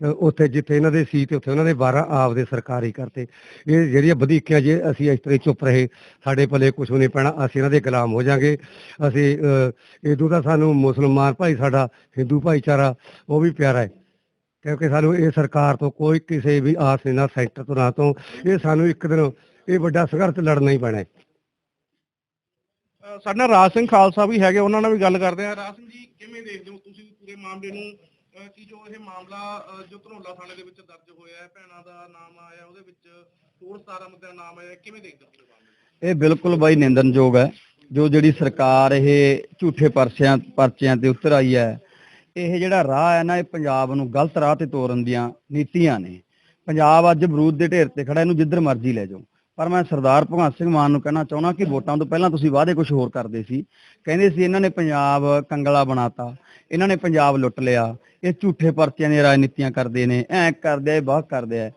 ਉੱਥੇ ਜਿੱਥੇ ਇਹਨਾਂ ਦੇ ਸੀ ਤੇ ਉੱਥੇ ਉਹਨਾਂ ਦੇ 12 ਆਪਦੇ ਸਰਕਾਰੀ ਕਰਤੇ। ਇਹ ਜਿਹੜੀਆਂ ਵਧੀਕੀਆਂ ਜੇ ਅਸੀਂ ਇਸ ਤਰ੍ਹਾਂ ਚੁੱਪ ਰਹੇ, ਸਾਡੇ ਪੱਲੇ ਕੁਝ ਨਹੀਂ ਪੈਣਾ, ਅਸੀਂ ਇਹਨਾਂ ਦੇ ਗੁਲਾਮ ਹੋ ਜਾਾਂਗੇ। ਅਸੀਂ ਇਦੋਂ ਤਾਂ ਸਾਨੂੰ ਮੁਸਲਮਾਨ ਭਾਈ ਸਾਡਾ, ਹਿੰਦੂ ਭਾਈਚਾਰਾ, ਉਹ ਵੀ ਪਿਆਰਾ ਹੈ। ਕਿਉਂਕਿ ਸਾਨੂੰ ਇਹ ਸਰਕਾਰ ਤੋਂ ਕੋਈ ਕਿਸੇ ਵੀ ਆਸ ਨਹੀਂ, ਨਾ ਸੈਂਟਰ ਤੋਂ, ਨਾ ਤੋਂ। ਇਹ ਸਾਨੂੰ ਇੱਕ ਦਿਨ ਇਹ ਵੱਡਾ ਸੰਘਰਸ਼ ਲੜਨਾ ਹੀ ਪੈਣਾ ਹੈ। ਸਾਡੇ ਨਾਲ ਰਾਜ ਸਿੰਘ ਖਾਲਸਾ ਵੀ ਹੈਗੇ, ਉਹਨਾਂ ਨਾਲ ਵੀ ਗੱਲ ਕਰਦੇ ਆ ਰਾਜ ਸਿੰਘ ਜੀ, ਕਿਵੇਂ ਦੇਖਦੇ ਹੋ ਤੁਸੀਂ ਪੂਰੇ ਮਾਮਲੇ ਨੂੰ? ਕਿ ਜੋ ਇਹ ਮਾਮਲਾ ਜੋ ਧਨੌਲਾ ਥਾਣੇ ਦੇ ਵਿੱਚ ਦਰਜ ਹੋਇਆ ਹੈ, ਭੈਣਾਂ ਦਾ ਨਾਮ ਆਇਆ, ਉਹਦੇ ਵਿੱਚ ਹੋਰ 17 ਬੰਦਿਆਂ ਨਾਮ ਆਇਆ, ਕਿਵੇਂ ਦੇਖਦੇ ਹੋ ਇਹ ਬਿਲਕੁਲ ਬਾਈ ਨਿੰਦਨਯੋਗ ਹੈ। ਜੋ ਜਿਹੜੀ ਸਰਕਾਰ ਇਹ ਝੂਠੇ ਪਰਚਿਆਂ ਪਰਚਿਆਂ ਤੇ ਉਤਰ ਆਈ ਹੈ, ਇਹ ਜਿਹੜਾ ਰਾਹ ਹੈ ਨਾ, ਇਹ ਪੰਜਾਬ ਨੂੰ ਗਲਤ ਰਾਹ ਤੇ ਤੋਰਨ ਦੀਆਂ ਨੀਤੀਆਂ ਨੇ। ਪੰਜਾਬ ਅੱਜ ਬਰੂਦ ਦੇ ਢੇਰ ਤੇ ਖੜਾ ਇਹਨੂੰ ਜਿੱਧਰ ਮਰਜ਼ੀ ਲੈ ਜਾਓ। ਪਰ ਮੈਂ ਸਰਦਾਰ ਭਗਵੰਤ ਸਿੰਘ ਮਾਨ ਨੂੰ ਕਹਿਣਾ ਚਾਹੁੰਦਾ ਕਿ ਵੋਟਾਂ ਤੋਂ ਪਹਿਲਾਂ ਤੁਸੀਂ ਵਾਅਦੇ ਕੁਝ ਹੋਰ ਕਰਦੇ ਸੀ। ਕਹਿੰਦੇ ਸੀ ਇਹਨਾਂ ਨੇ ਪੰਜਾਬ ਕੰਗਲਾ ਬਣਾਤਾ, ਇਹਨਾਂ ਨੇ ਪੰਜਾਬ ਲੁੱਟ ਲਿਆ, ਇਹ ਝੂਠੇ ਪਰਚਿਆਂ ਦੀਆਂ ਰਾਜਨੀਤੀਆਂ ਕਰਦੇ ਨੇ, ਐ ਕਰਦੇ ਆ, ਇਹ ਬਾਹ ਕਰਦੇ ਆ।